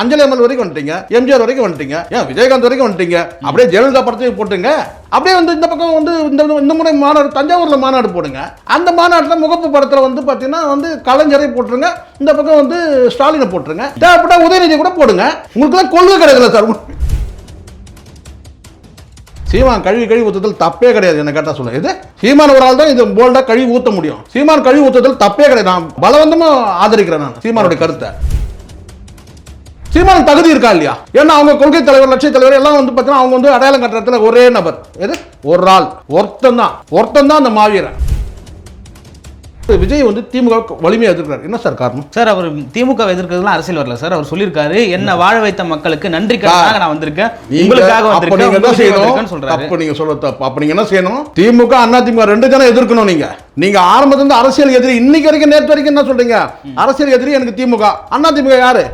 அஞ்சலி அம்மல் வரைக்கும் வந்துட்டீங்க எம்ஜிஆர் வரைக்கும் வந்துட்டீங்க ஏன் விஜயகாந்த் வரைக்கும் வந்துட்டீங்க? அப்படியே ஜெயலலிதா படத்தையும் போட்டுங்க. அப்படியே வந்து இந்த பக்கம் வந்து இந்த இந்த முறை மாநாடு தஞ்சாவூர்ல மாநாடு போடுங்க. அந்த மாநாட்டில் முகப்பு படத்தில் வந்து பார்த்தீங்கன்னா வந்து கலைஞரை போட்டுருங்க இந்த பக்கம் வந்து ஸ்டாலினை போட்டுருங்க. தேவைப்பட்ட உதயநிதி கூட போடுங்க. உங்களுக்குலாம் கொள்கை கிடைக்கல சார். சீமான் கழுவி கழுவி ஊத்துதல் தப்பே கிடையாது என்ன கேட்டால் சொல்ல. இது சீமான் ஒரு ஆள் தான் இது போல்டாக கழுவி ஊற்ற முடியும். சீமான் கழுவி ஊற்றுதல் தப்பே கிடையாது. நான் பலவந்தமாக ஆதரிக்கிறேன் நான் சீமானுடைய கருத்தை. சீமான் தகுதி இருக்கா இல்லையா? ஏன்னா அவங்க கொள்கை தலைவர் லட்சிய தலைவர் எல்லாம் வந்து பார்த்தீங்கன்னா அவங்க வந்து அடையாளம் கட்டுறதுல ஒரே நபர். எது? ஒரு ஆள். ஒருத்தன் தான். ஒருத்தன் தான் அந்த மாவீரன். விஜய் வந்து திமுக வலிமையா எதிர்க்கிறார். என்ன சார் காரணம்? சார் அவர் திமுக எதிர்க்கிறதுலாம் அரசியல் வரல சார். அவர் சொல்லியிருக்காரு என்ன வாழ வைத்த மக்களுக்கு நன்றி கடனாக நான் வந்திருக்கேன். உங்களுக்காக நீங்க என்ன வந்திருக்கேன் செய்யணும்? சொல்றாரு. நீங்க சொல்ல தப்பு. அப்ப நீங்க என்ன செய்யணும்? திமுக அண்ணா திமுக ரெண்டு ஜனம் எதிர்க்கணும் நீங்க. நீங்க ஆரம்பத்துல இருந்து அரசியல் எதிரி இன்னைக்கு வரைக்கும் நேற்று வரைக்கும் என்ன சொல்றீங்க? அரசியல் எதிரி எனக்கு திமுக. அண்ணா திமுக யாரு?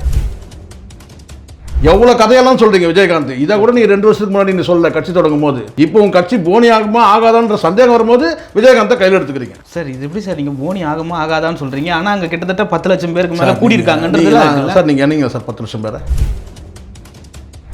எவ்வளவு கதையெல்லாம் சொல்றீங்க விஜயகாந்த்? இதை கூட நீங்க ரெண்டு வருஷத்துக்கு முன்னாடி நீ சொல்ல கட்சி தொடங்கும் போது இப்போ உங்க கட்சி போனி ஆகுமா ஆகாதான்ற சந்தேகம் வரும்போது விஜயகாந்தை கையில் எடுத்துக்கிறீங்க. சார் இது எப்படி சார் நீங்க போனி ஆகுமா ஆகாதான்னு சொல்றீங்க? ஆனா அங்க கிட்டத்தட்ட பத்து லட்சம் பேருக்கு மேல கூடி இருக்காங்கன்றதுலாம் நீங்க- இருக்குல்ல. சார் நீங்க என்னங்க சார் பத்து நிமிஷம் பேர?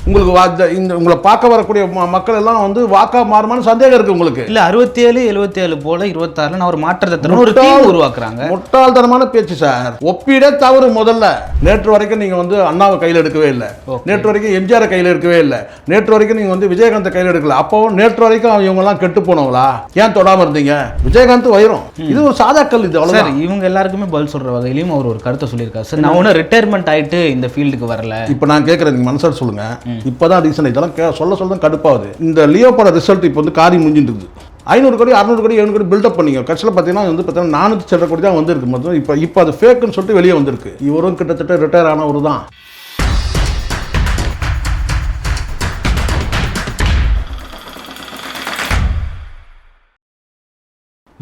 உங்களுக்கு இந்த- உங்களை பார்க்க வரக்கூடிய மக்கள் எல்லாம் வந்து வாக்கா மாறுமான்னு சந்தேகம் இருக்கு உங்களுக்கு. இல்ல அறுபத்தி ஏழு எழுபத்தி ஏழு போல இருபத்தாறுல நான் ஒரு மாற்றத்தை ஒரு டீம் உருவாக்குறாங்க. முட்டாள்தனமான பேச்சு சார். ஒப்பீடே தவறு முதல்ல. நேற்று வரைக்கும் நீங்க வந்து அண்ணாவை கையில் எடுக்கவே இல்லை. நேற்று வரைக்கும் எம்ஜிஆர் கையில் எடுக்கவே இல்லை. நேற்று வரைக்கும் நீங்க வந்து விஜயகாந்த் கையில் எடுக்கல. அப்போ நேற்று வரைக்கும் இவங்க எல்லாம் கெட்டு போனவங்களா? ஏன் தொடாம இருந்தீங்க? விஜயகாந்த் வயிறும் இது ஒரு சாதா கல் இது சார் இவங்க எல்லாருக்குமே பதில் சொல்ற வகையிலையும் அவர் ஒரு கருத்தை சொல்லியிருக்காரு. சார் நான் ஒன்றும் ரிட்டையர்மெண்ட் ஆயிட்டு இந்த ஃபீல்டுக்கு வரல. இப்போ நான் கேட்குறேன் நீங்கள் மனசார சொல்லுங்க. இப்போதான் ரீசன் இதெல்லாம் கே சொல்ல சொல்ல தான் கடுப்பாகுது. இந்த லியோ பட ரிசல்ட் இப்போ வந்து காரி முடிஞ்சிட்டு ஐநூறு கோடி அறுநூறு கோடி எழுநூறு கோடி பில்டப் பண்ணீங்க. கட்சியில் பார்த்தீங்கன்னா வந்து பார்த்தீங்கன்னா நானூற்றி சில்லற கோடி தான் வந்திருக்கு. மொத்தம் இப்போ இப்போ அது ஃபேக்குன்னு சொல்லிட்டு வெளியே வந்திருக்கு. இவரும் கிட்டத்தட்ட ரிட்டையர் ஆனவர் தான்.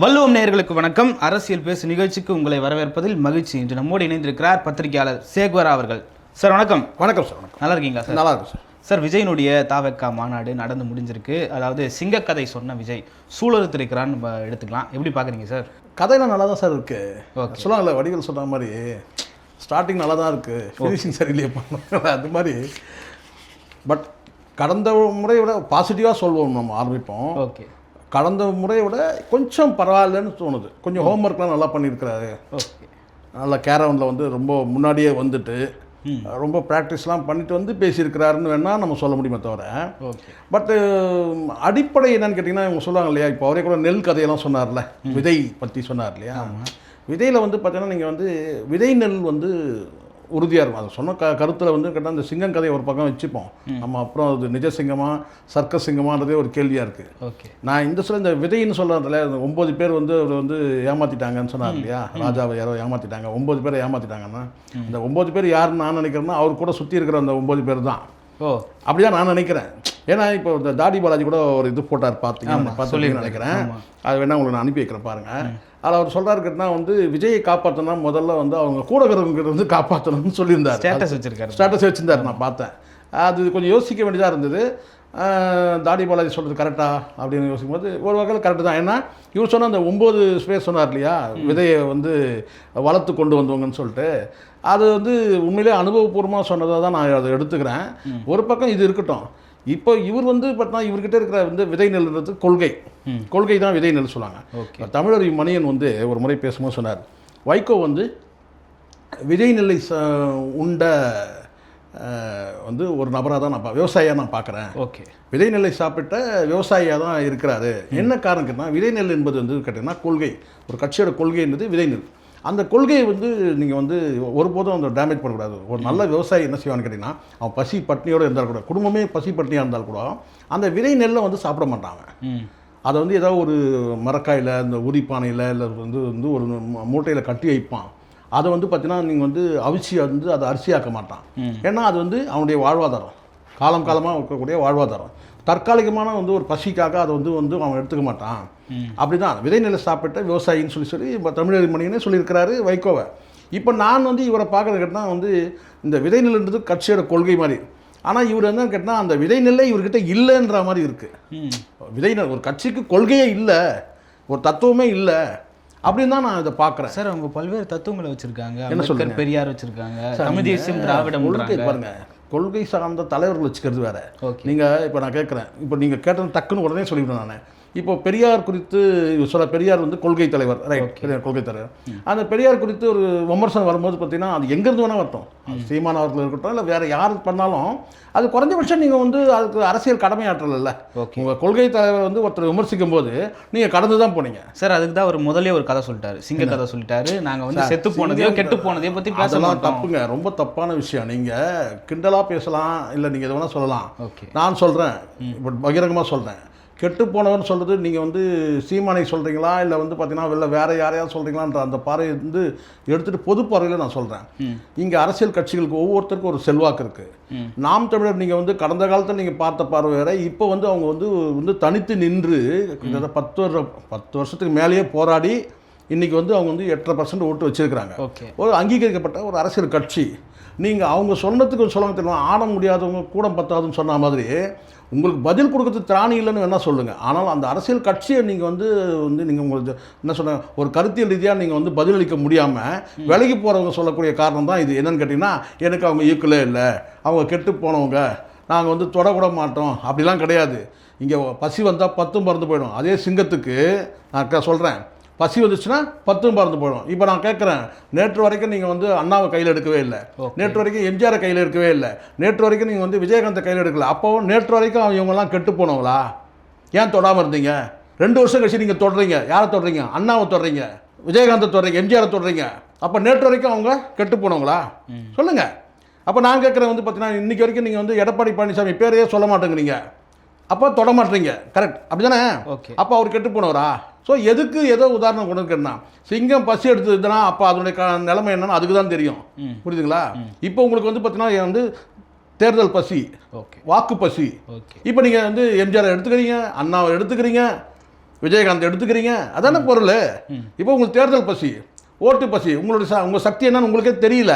வள்ளுவம் நேயர்களுக்கு வணக்கம். அரசியல் பேசு நிகழ்ச்சிக்கு உங்களை வரவேற்பதில் மகிழ்ச்சி. இன்று நம்மோடு இணைந்திருக்கிறார் பத்திரிகையாளர் சேகுவரா அவர்கள். சார் வணக்கம். வணக்கம் சார். நல்லா இருக்கீங்களா சார்? நல்லா இருக்கும் சார். சார் விஜயனுடைய தாவக்கா மாநாடு நடந்து முடிஞ்சிருக்கு. அதாவது சிங்கக்கதை சொன்ன விஜய் சூழலுத்திருக்கிறான்னு நம்ம எடுத்துக்கலாம். எப்படி பார்க்குறீங்க சார்? கதையெல்லாம் நல்லா தான் சார் இருக்கு. Okay. சொல்லுவாங்கல்ல வடிகள் சொன்ன மாதிரி ஸ்டார்டிங் நல்லா தான் இருக்கு ஃபினிஷிங் சரியில்லையே பண்ண அது மாதிரி. பட் கடந்த முறையை விட பாசிட்டிவாக சொல்வோம் நம்ம ஆரம்பிப்போம். ஓகே. கடந்த முறையை விட கொஞ்சம் பரவாயில்லன்னு தோணுது. கொஞ்சம் ஹோம்ஒர்க்லாம் நல்லா பண்ணியிருக்கிறாரு. ஓகே. நல்ல கேரவனில் வந்து ரொம்ப முன்னாடியே வந்துட்டு ரொம்ப ப்ராக்டிஸ்லாம் பண்ணிட்டு வந்து பேசியிருக்கிறாருன்னு வேணால் நம்ம சொல்ல முடியுமே தவிர பட்டு அடிப்படை என்னன்னு கேட்டிங்கன்னா இவங்க சொல்லுவாங்க இல்லையா இப்போ அவரே கூட நெல் கதையெல்லாம் சொன்னார்ல விதை பற்றி சொன்னார் இல்லையா? விதையில் வந்து பார்த்தீங்கன்னா நீங்கள் வந்து விதை நெல் வந்து உறுதியாக இருக்கும். அது சொன்ன க கருத்தில் வந்து கேட்டால் அந்த சிங்கம் கதையை ஒரு பக்கம் வச்சுப்போம். நம்ம அப்புறம் அது நிஜ சிங்கமா சர்க்க சிங்கமான்றதே ஒரு கேள்வியாக இருக்குது ஓகே. நான் இந்த சொல்ல இந்த விதைன்னு சொல்கிறதுல இந்த ஒம்பது பேர் வந்து அவர் வந்து ஏமாத்திட்டாங்கன்னு சொன்னார் இல்லையா? ராஜாவை யாரோ ஏமாத்திட்டாங்க. ஒம்பது பேரை ஏமாத்திட்டாங்கன்னா அந்த ஒம்பது பேர் யாருன்னு நான் நினைக்கிறேன்னா அவர் கூட சுற்றி இருக்கிற அந்த ஒம்பது பேர் தான். ஓ. அப்படிதான் நான் நினைக்கிறேன். ஏன்னா இப்போ இந்த தாடி பாலாஜி கூட ஒரு இது போட்டார் பார்த்தீங்க ஆமா, பார்த்து. நினைக்கிறேன். அது வேணா உங்களுக்கு நான் அனுப்பி வைக்கிறேன் பாருங்க. அதில் அவர் சொல்றாரு கேட்டினா வந்து விஜயை காப்பாற்றணும் முதல்ல வந்து அவங்க கூட இருக்கிறவங்க வந்து காப்பாற்றணும்னு சொல்லியிருந்தார். ஸ்டேட்டஸ் வச்சிருக்காரு. ஸ்டேட்டஸ் வச்சிருந்தார் நான் பார்த்தேன். அது கொஞ்சம் யோசிக்க வேண்டியதாக இருந்தது. தாடி பாலாஜி சொல்கிறது கரெக்டா அப்படின்னு யோசிக்கும் போது ஒரு வகையில் கரெக்டு தான். ஏன்னா இவர் சொன்ன அந்த ஒம்பது ஸ்பேஸ் சொன்னார் இல்லையா? விதையை வந்து வளர்த்து கொண்டு வந்தவங்கன்னு சொல்லிட்டு. அது வந்து உண்மையிலே அனுபவபூர்வமாக சொன்னதை தான் நான் அதை எடுத்துக்கிறேன். ஒரு பக்கம் இது இருக்கட்டும். இப்போ இவர் வந்து பார்த்தா இவர்கிட்ட இருக்கிற வந்து விதை நெல்ன்றது கொள்கை. கொள்கை தான் விதை நெல் சொல்லுவாங்க ஓகே. தமிழர் மணியன் வந்து ஒரு முறை பேசும்போது சொன்னார் வைகோ வந்து விதை நெல்லை உண்ட வந்து ஒரு நபராக தான் நான் பா விவசாயியாக நான் பார்க்குறேன் ஓகே. விதை நெல்லை சாப்பிட்ட விவசாயியாக தான் இருக்கிறாரு. என்ன காரணம் கேட்டால் விதை நெல் என்பது வந்து கேட்டிங்கன்னா கொள்கை. ஒரு கட்சியோட கொள்கை என்பது விதை நெல். அந்த கொள்கையை வந்து நீங்கள் வந்து ஒருபோதும் அந்த டேமேஜ் பண்ணக்கூடாது. ஒரு நல்ல விவசாயி என்ன செய்வான்னு கேட்டிங்கன்னா அவன் பசி பட்னியோடு இருந்தால் கூட குடும்பமே பசி பட்னியாக இருந்தால் கூட அந்த விதை நெல்லை வந்து சாப்பிட மாட்டாங்க அதை வந்து ஏதாவது ஒரு மரக்காயில் இந்த உரிப்பானையில் இல்லை வந்து வந்து ஒரு மூட்டையில் கட்டி வைப்பான். அதை வந்து பார்த்தீங்கன்னா நீங்கள் வந்து அவிச்சி வந்து அதை அரிசியாக்க மாட்டான். ஏன்னா அது வந்து அவனுடைய வாழ்வாதாரம். காலம் காலமாக இருக்கக்கூடிய வாழ்வாதாரம். தற்காலிகமான வந்து ஒரு பசிக்காக அதை வந்து வந்து அவன் எடுத்துக்க மாட்டான். அப்படி தான் விதை நெல்லை சாப்பிட்ட விவசாயின்னு சொல்லி சொல்லி இப்போ தமிழர் மணியனே சொல்லியிருக்கிறாரு வைகோவை. இப்போ நான் வந்து இவரை பார்க்குறது கேட்டால் வந்து இந்த விதை நெல்ன்றது கட்சியோட கொள்கை மாதிரி. ஆனால் இவர் என்ன கேட்டால் அந்த விதை நெல்லை இவர்கிட்ட இல்லைன்ற மாதிரி இருக்குது விதையினர் ஒரு கட்சிக்கு கொள்கையே இல்லை. ஒரு தத்துவமே இல்லை. அப்படின்னு தான் நான் இதை பார்க்குறேன். சார் அவங்க பல்வேறு தத்துவங்களை வச்சிருக்காங்க. என்ன சொல்லுங்க? பெரியார் வச்சிருக்காங்க. தமிழ் தேசியம் திராவிடம் கொள்கை பாருங்க. கொள்கை சார்ந்த தலைவர்கள் வச்சுக்கிறது வேற. நீங்கள் இப்போ நான் கேட்குறேன் இப்போ நீங்கள் கேட்டது டக்குன்னு உடனே சொல்லிவிட்டேன் நான். இப்போ பெரியார் குறித்து சொல்ல பெரியார் வந்து கொள்கை தலைவர் ரைட் பெரியார் கொள்கை தலைவர். அந்த பெரியார் குறித்து ஒரு விமர்சனம் வரும்போது பார்த்தீங்கன்னா அது எங்கேருந்து வேணால் வரட்டும். சீமான் அவர்கள் இருக்கட்டும் இல்லை வேறு யார் பண்ணாலும் அது குறைஞ்சபட்சம் நீங்கள் வந்து அதுக்கு அரசியல் கடமையாற்றல ஓகே உங்கள் கொள்கை தலைவர் வந்து ஒருத்தர் விமர்சிக்கும் போது நீங்கள் கடந்து தான் போனீங்க. சார் அதுக்கு தான் ஒரு முதலே ஒரு கதை சொல்லிட்டாரு. சிங்க கதை சொல்லிட்டாரு. நாங்க வந்து செத்து போனதையோ கெட்டு போனதையோ பத்தி பேச அதெல்லாம் மாட்டோம். தப்புங்க. ரொம்ப தப்பான விஷயம். நீங்கள் கிண்டலாக பேசலாம் இல்லை நீங்கள் எது வேணால் சொல்லலாம். ஓகே நான் சொல்கிறேன் இப்போ பகிரங்கமாக சொல்கிறேன் கெட்டு போனவன் சொல்கிறது நீங்கள் வந்து சீமானை சொல்கிறீங்களா இல்லை வந்து பார்த்தீங்கன்னா வெளில வேறு யாரையாவது சொல்கிறீங்களான்ற அந்த பார்வை வந்து எடுத்துகிட்டு பொது பார்வையில் நான் சொல்கிறேன் இங்கே அரசியல் கட்சிகளுக்கு ஒவ்வொருத்தருக்கும் ஒரு செல்வாக்கு இருக்குது நாம் தமிழர் நீங்கள் வந்து கடந்த காலத்தில் நீங்கள் பார்த்த பார்வை வேற இப்போ வந்து அவங்க வந்து வந்து தனித்து நின்று கிட்டத்தட்ட பத்து வருஷம் பத்து வருஷத்துக்கு மேலேயே போராடி இன்றைக்கி வந்து அவங்க வந்து எட்டரை பர்சன்ட் ஓட்டு வச்சுருக்கிறாங்க. ஒரு அங்கீகரிக்கப்பட்ட ஒரு அரசியல் கட்சி. நீங்கள் அவங்க சொன்னதுக்கு சொல்ல தெரியுமா? ஆட முடியாதவங்க கூட பத்தாதுன்னு சொன்ன மாதிரி உங்களுக்கு பதில் கொடுக்கறதுக்கு திராணி இல்லைன்னு வேணா சொல்லுங்கள் ஆனால் அந்த அரசியல் கட்சியை நீங்கள் வந்து வந்து நீங்கள் உங்களுக்கு என்ன சொன்ன ஒரு கருத்தியல் ரீதியாக நீங்கள் வந்து பதிலளிக்க முடியாமல் விலகி போகிறவங்க சொல்லக்கூடிய காரணம் தான் இது. என்னன்னு கேட்டிங்கன்னா எனக்கு அவங்க ஈக்குவலே இல்லை. அவங்க கெட்டு போனவங்க. நாங்கள் வந்து தொடக்கூட மாட்டோம். அப்படிலாம் கிடையாது. இங்கே பசி வந்தால் பத்தும் பறந்து போயிடும். அதே சிங்கத்துக்கு நான் சொல்கிறேன் பசி வந்துச்சுன்னா பத்தும் பறந்து போயிடும். இப்போ நான் கேட்குறேன் நேற்று வரைக்கும் நீங்கள் வந்து அண்ணாவை கையில் எடுக்கவே இல்லை. நேற்று வரைக்கும் எம்ஜிஆரை கையில் எடுக்கவே இல்லை. நேற்று வரைக்கும் நீங்கள் வந்து விஜயகாந்தை கையில் எடுக்கல. அப்போவும் நேற்று வரைக்கும் அவங்க இவங்கெல்லாம் கெட்டு போனவங்களா? ஏன் தொடாமல் இருந்தீங்க? ரெண்டு வருஷம் கழிச்சு நீங்கள் தொடுறீங்க. யாரை தொடுறீங்க? அண்ணாவை தொடுறீங்க. விஜயகாந்தை தொடுறீங்க எம்ஜிஆரை தொடுறீங்க. அப்போ நேற்று வரைக்கும் அவங்க கெட்டு போனவங்களா? சொல்லுங்கள் அப்போ நான் கேட்குறேன் வந்து பார்த்தீங்கன்னா இன்றைக்கி வரைக்கும் நீங்கள் வந்து எடப்பாடி பழனிசாமி பேரையே சொல்ல மாட்டேங்கிறீங்க. அப்போ தொட மாட்டீங்க. கரெக்ட் அப்படி தானே ஓகே. அப்போ அவர் கெட்டு போனவரா? ஸோ எதுக்கு ஏதோ உதாரணம் கொண்டு இருக்கேன்னா சிங்கம் பசி எடுத்ததுன்னா அப்போ அதனுடைய நிலைமை என்னன்னு அதுக்கு தான் தெரியும். புரியுதுங்களா? இப்போ உங்களுக்கு வந்து பார்த்தீங்கன்னா வந்து தேர்தல் பசி ஓகே. வாக்கு பசி. ஓகே. இப்போ நீங்கள் வந்து எம்ஜிஆர் எடுத்துக்கிறீங்க அண்ணாவை எடுத்துக்கிறீங்க விஜயகாந்த் எடுத்துக்கிறீங்க அதானே பொருள்? இப்போ உங்களுக்கு தேர்தல் பசி ஓட்டு பசி உங்களுடைய ச உங்கள் சக்தி என்னன்னு உங்களுக்கே தெரியல.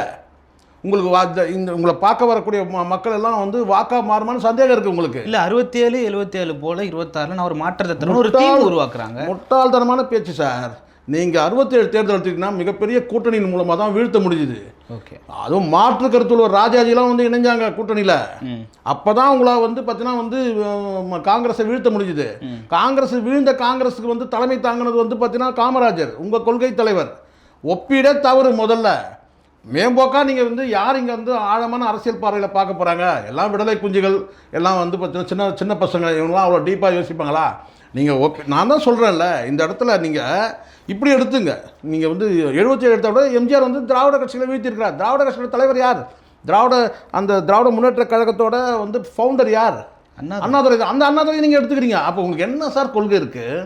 உங்களுக்கு இந்த- உங்களை பார்க்க வரக்கூடிய மக்கள் எல்லாம் வந்து வாக்கா மாறுமான்னு சந்தேகம் இருக்குது உங்களுக்கு. இல்ல அறுபத்தி ஏழு எழுபத்தி ஏழு போல இருபத்தாறுல நான் ஒரு மாற்றத்தை ஒரு தீர்வு உருவாக்குறாங்க. முட்டாள்தனமான பேச்சு சார். நீங்கள் அறுபத்தேழு தேர்தல் எடுத்தீங்கன்னா மிகப்பெரிய கூட்டணியின் மூலமாக தான் வீழ்த்த முடிஞ்சுது. ஓகே. அதுவும் மாற்று கருத்துள்ள ராஜாஜிலாம் வந்து இணைஞ்சாங்க கூட்டணியில். அப்போ தான் உங்களா வந்து பார்த்தீங்கன்னா வந்து காங்கிரஸை வீழ்த்த முடிஞ்சுது. காங்கிரஸ் வீழ்ந்த காங்கிரஸுக்கு வந்து தலைமை தாங்கினது வந்து பார்த்தீங்கன்னா காமராஜர் உங்கள் கொள்கை தலைவர். ஒப்பிட தவறு முதல்ல. மேம்போக்கா நீங்கள் வந்து யார் இங்கே வந்து ஆழமான அரசியல் பார்வையில் பார்க்க போகிறாங்க எல்லாம் விடலை குஞ்சுகள் எல்லாம் வந்து பார்த்தீங்கன்னா சின்ன சின்ன பசங்க இவங்களாம் அவ்வளோ டீப்பாக யோசிப்பாங்களா? நீங்கள் ஓகே நான் தான் சொல்கிறேன்ல இந்த இடத்துல நீங்கள் இப்படி எடுத்துங்க. நீங்கள் வந்து எழுபத்தி எடுத்த விட எம்ஜிஆர் வந்து திராவிட கட்சிகளை வீழ்த்திருக்கிறார். திராவிட கட்சியோட தலைவர் யார்? திராவிட அந்த திராவிட முன்னேற்ற கழகத்தோட வந்து ஃபவுண்டர் யார்? அண்ணா அண்ணாதுரை. அந்த அண்ணாதுரை நீங்கள் எடுத்துக்கிறீங்க. அப்போ உங்களுக்கு என்ன சார் கொள்கை இருக்குது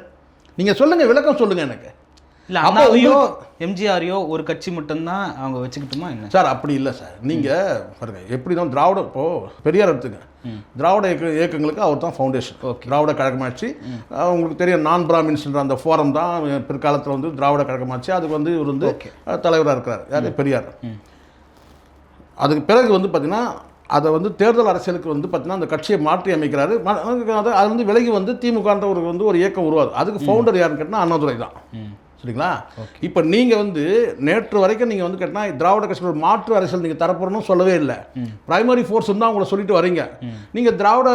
நீங்கள் சொல்லுங்கள் விளக்கம் சொல்லுங்கள் எனக்கு. இல்ல அப்போ அண்ணாவையோ எம்ஜிஆரையோ ஒரு கட்சி மட்டும்தான் அவங்க வச்சுக்கிட்டுமா என்ன? சார் அப்படி இல்லை சார். நீங்கள் பாருங்க எப்படி தான் திராவிட இப்போ பெரியார் எடுத்துங்க. திராவிட இயக்க இயக்கங்களுக்கு அவர் தான் ஃபவுண்டேஷன் Okay. திராவிட கழகமாச்சு அஹ் உங்களுக்கு தெரியும் நான் பிராமின்ஸ்ன்ற அந்த ஃபோரம் தான் பிற்காலத்தில் வந்து திராவிட கழகமாச்சு அதுக்கு வந்து இவர் வந்து. தலைவராக இருக்கிறார். யார்? பெரியார். அதுக்கு பிறகு வந்து பார்த்தீங்கன்னா அதை வந்து தேர்தல் அரசியலுக்கு வந்து பார்த்தீங்கன்னா அந்த கட்சியை மாற்றி அமைக்கிறாரு. அது வந்து விலகி வந்து திமுகன்ற ஒரு வந்து ஒரு இயக்கம் உருவாது அதுக்கு ஃபவுண்டர் யாருன்னு கேட்டால் அண்ணாதுரை தான். சரிங்களா? இப்போ நீங்கள் வந்து நேற்று வரைக்கும் நீங்கள் வந்து கேட்டினா திராவிட கட்சிகளோட மாற்று அரசியல் நீங்கள் தரப்போறணும்னு சொல்லவே இல்லை. பிரைமரி ஃபோர்ஸ் தான் உங்களை சொல்லிட்டு வரீங்க. நீங்கள் திராவிட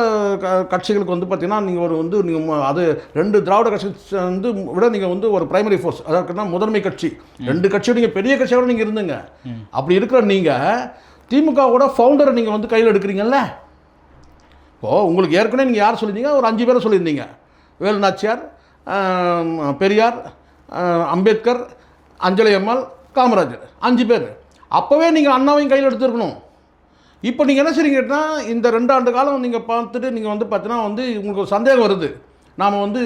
கட்சிகளுக்கு வந்து பார்த்தீங்கன்னா நீங்கள் ஒரு வந்து நீங்கள் அது ரெண்டு திராவிட கட்சி வந்து விட நீங்கள் வந்து ஒரு பிரைமரி ஃபோர்ஸ் அதாவது முதன்மை கட்சி. ரெண்டு கட்சியோட நீங்கள் பெரிய கட்சியோட நீங்கள் இருந்துங்க. அப்படி இருக்கிற நீங்கள் திமுகவோட ஃபவுண்டரை நீங்கள் வந்து கையில் எடுக்கிறீங்கல்ல? இப்போது உங்களுக்கு ஏற்கனவே நீங்கள் யார் சொல்லியிருந்தீங்க? ஒரு அஞ்சு பேரை சொல்லியிருந்தீங்க. வேலு நாச்சியார் ஆம், பெரியார் அம்பேத்கர் அஞ்சலி அம்மாள் காமராஜர். அஞ்சு பேர். அப்போவே நீங்கள் அண்ணாவையும் கையில் எடுத்துருக்கணும். இப்போ நீங்கள் என்ன செய்றீங்கன்னா இந்த ரெண்டு ஆண்டு காலம் நீங்கள் பார்த்துட்டு நீங்கள் வந்து பார்த்தீங்கன்னா வந்து உங்களுக்கு ஒரு சந்தேகம் வருது. நாம் வந்து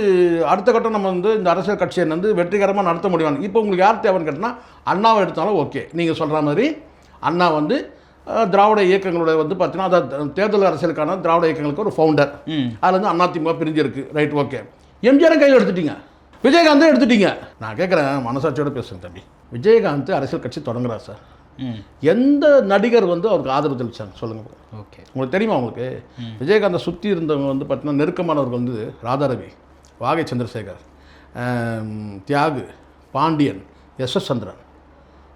அடுத்த கட்டம் நம்ம வந்து இந்த அரசியல் கட்சியை வந்து வெற்றிகரமாக நடத்த முடியும் இப்போ உங்களுக்கு யார் தேவைன்னு கேட்டால் அண்ணாவை எடுத்தாலும் ஓகே. நீங்கள் சொல்கிற மாதிரி அண்ணா வந்து திராவிட இயக்கங்களோட வந்து பார்த்தீங்கன்னா அதாவது தேர்தல் அரசியலுக்கான திராவிட இயக்கங்களுக்கு ஒரு ஃபவுண்டர் அதில் வந்து அதிமுக பிரிஞ்சிருக்கு. Right okay. எம்ஜிஆரும் கையில் எடுத்துட்டீங்க. விஜயகாந்தும் எடுத்துட்டீங்க. நான் கேட்குறேன் மனசாட்சியோட பேசுங்க தம்பி. விஜயகாந்த் அரசியல் கட்சி தொடங்குறார் சார். எந்த நடிகர் வந்து அவருக்கு ஆதரவு தெரிவிச்சாங்க சொல்லுங்கள் ஓகே. உங்களுக்கு தெரியுமா உங்களுக்கு? விஜயகாந்தை சுற்றி இருந்தவங்க வந்து பார்த்தீங்கன்னா நெருக்கமானவர்கள் வந்து Radharavi Vagai Chandrasekhar Thiyagu Pandian S S Chandran.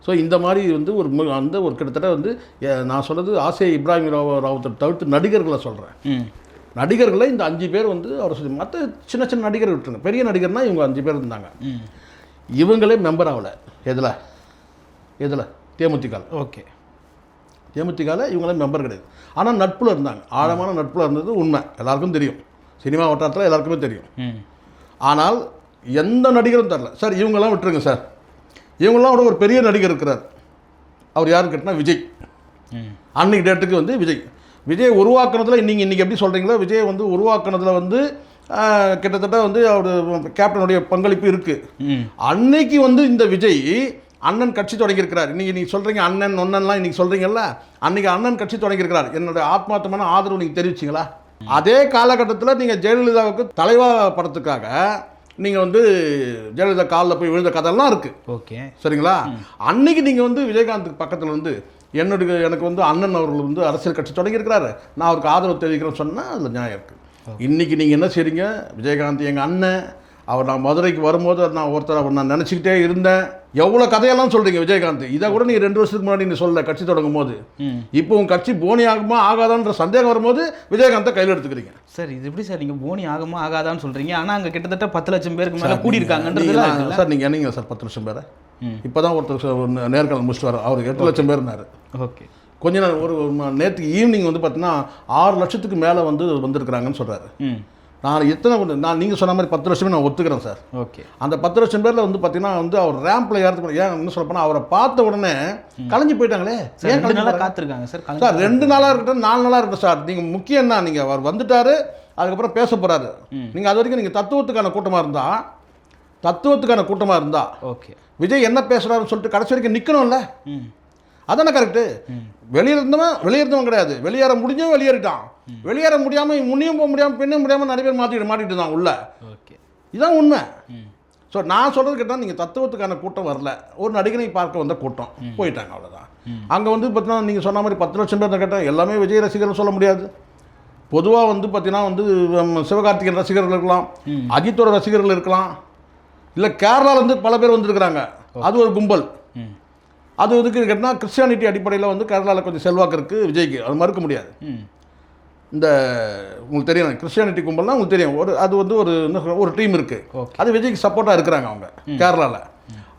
So இந்த மாதிரி வந்து ஒரு அந்த ஒரு கிட்டத்தட்ட வந்து நான் சொல்கிறது ஆசை இப்ராஹிம் ராவ் ராவத்தை தவிர்த்து நடிகர்களை சொல்கிறேன் நடிகர்களை இந்த அஞ்சு பேர் வந்து அவர் சொல்லி மற்ற சின்ன சின்ன நடிகர் விட்டுருங்க. பெரிய நடிகர்னா இவங்க அஞ்சு பேர் இருந்தாங்க. இவங்களே மெம்பர் ஆகலை. எதில்? எதில்? தேமுதிக. ஓகே. தேமுதிகவில் இவங்களே மெம்பர் கிடையாது. ஆனால் நட்பில் இருந்தாங்க. ஆழமான நட்பில் இருந்தது உண்மை. எல்லாருக்கும் தெரியும். சினிமா வட்டாரத்தில் எல்லாருக்குமே தெரியும். ஆனால் எந்த நடிகரும் தரல சார் இவங்கெல்லாம் விட்டுருங்க சார். இவங்கெல்லாம் விட ஒரு பெரிய நடிகர் இருக்கிறார். அவர் யாருன்னு கேட்டால் விஜய். அன்னைக்கு டேட்டுக்கு வந்து விஜய். விஜய் உருவாக்குனதுல நீங்கள் இன்றைக்கி எப்படி சொல்கிறீங்களோ விஜய் வந்து உருவாக்குனதுல வந்து கிட்டத்தட்ட வந்து அவர் கேப்டனுடைய பங்களிப்பு இருக்குது அன்னைக்கு வந்து இந்த விஜய் அண்ணன் கட்சி தொடங்கியிருக்கிறார் இன்னைக்கு நீங்கள் சொல்கிறீங்க அண்ணன் ஒன்னன்லாம் இன்னைக்கு சொல்கிறீங்கல்ல அன்னைக்கு அண்ணன் கட்சி தொடங்கியிருக்கிறார் என்னோட ஆத்மார்த்தமான ஆதரவு நீங்கள் தெரிவிச்சிங்களா? அதே காலகட்டத்தில் நீங்கள் ஜெயலலிதாவுக்கு தலைவா படத்துக்காக நீங்கள் வந்து ஜெயலலிதா காலில் போய் விழுந்த கதையெல்லாம் இருக்குது ஓகே. சரிங்களா? அன்னைக்கு நீங்கள் வந்து விஜயகாந்துக்கு பக்கத்தில் வந்து என்னுடைய எனக்கு வந்து அண்ணன் அவர்கள் வந்து அரசியல் கட்சி தொடங்கியிருக்கிறாரு. நான் அவருக்கு ஆதரவு தெரிவிக்கிறேன்னு சொன்னால் அதில் நியாயம் இருக்குது இன்னைக்கு நீங்கள் என்ன செய்றீங்க? விஜயகாந்த் எங்கள் அண்ணன் அவர் நான் மதுரைக்கு வரும்போது நான் ஒருத்தர் அவர் நான் நினச்சிக்கிட்டே இருந்தேன். எவ்வளோ கதையெல்லாம் சொல்கிறீங்க விஜயகாந்த்? இதை கூட நீங்கள் ரெண்டு வருஷத்துக்கு முன்னாடி நீ சொல்ல கட்சி தொடங்கும் போது இப்போ உங்கள் கட்சி போனி ஆகுமா ஆகாதான்ற சந்தேகம் வரும்போது விஜயகாந்தை கையில் எடுத்துக்கிறீங்க. சார் இது எப்படி சார் நீங்கள் போனி ஆகுமா ஆகாதான்னு சொல்கிறீங்க ஆனால் அங்கே கிட்டத்தட்ட பத்து லட்சம் பேருக்கு மேலே கூடியிருக்காங்கன்றது சார் நீங்கள் என்னங்க சார் பத்து லட்சம் பேரை? இப்போ தான் ஒருத்தர் நேர்காணல் முடிச்சுட்டு வர அவர் எட்டு லட்சம் பேர் இருந்தார். ஓகே கொஞ்ச நாள் ஒரு நேற்று ஈவினிங் வந்து பார்த்தீங்கன்னா ஆறு லட்சத்துக்கு மேலே வந்து வந்திருக்கிறாங்கன்னு சொல்கிறாரு நான் எத்தனை வந்து- நான் நீங்கள் சொன்ன மாதிரி பத்து லட்சமே நான் ஒத்துக்கிறேன் சார். ஓகே அந்த பத்து லட்சம் பேரில் வந்து பார்த்தீங்கன்னா வந்து அவர் ரேம்பில் ஏறதுக்கு ஏன் என்ன சொல்ல போனால் அவரை பார்த்த உடனே கலைஞ்சு போயிட்டாங்களே. ஏன் கலைஞ்சு நாளாக காத்திருக்காங்க சார் சார் ரெண்டு நாளாக இருக்கட்டும் நாலு நாளாக இருக்கட்டும் சார். நீங்கள் முக்கியம் என்ன? நீங்கள் அவர் வந்துட்டாரு அதுக்கப்புறம் பேச போகிறாரு நீங்கள் அது வரைக்கும் நீங்கள் தத்துவத்துக்கான கூட்டமாக இருந்தா தத்துவத்துக்கான கூட்டமாக இருந்தா ஓகே விஜய் என்ன பேசுகிறாருன்னு சொல்லிட்டு கடைசி வரைக்கும் நிற்கணும்ல அதானே கரெக்டு ம் வெளியே இருந்தவன் வெளியே இருந்தவன் கிடையாது. வெளியேற முடிஞ்சும் வெளியேறிட்டான். வெளியேற முடியாமல் முன்னையும் போக முடியாமல் பின்னும் முடியாமல் நிறைய பேர் மாட்டிட்டு மாட்டிட்டு தான் உள்ள. ஓகே. இதான் உண்மை. ஸோ நான் சொல்கிறது கேட்டால் நீங்கள் தத்துவத்துக்கான கூட்டம் வரல. ஒரு நடிகனை பார்க்க வந்த கூட்டம். போயிட்டாங்க அவ்வளோதான் அங்கே வந்து பார்த்தீங்கன்னா நீங்கள் சொன்ன மாதிரி பத்து லட்சம் பேர் கேட்டால் எல்லாமே விஜய் ரசிகர்கள் சொல்ல முடியாது. பொதுவாக வந்து பார்த்தீங்கன்னா வந்து சிவகார்த்திகேயன் ரசிகர்கள் இருக்கலாம். அஜித்தோட ரசிகர்கள் இருக்கலாம். இல்லை கேரளாலேருந்து பல பேர் வந்திருக்கிறாங்க. அது ஒரு கும்பல். அது வந்து கேட்டால் கிறிஸ்டியானிட்டி அடிப்படையில் வந்து கேரளாவில் கொஞ்சம் செல்வாக்கு இருக்குது விஜய்க்கு. அது மறுக்க முடியாது. இந்த உங்களுக்கு தெரியும் கிறிஸ்டியானிட்டி கும்பல்னா உங்களுக்கு தெரியும். ஒரு அது வந்து ஒரு ஒரு டீம் இருக்குது அது விஜய்க்கு சப்போர்ட்டாக இருக்கிறாங்க அவங்க கேரளாவில்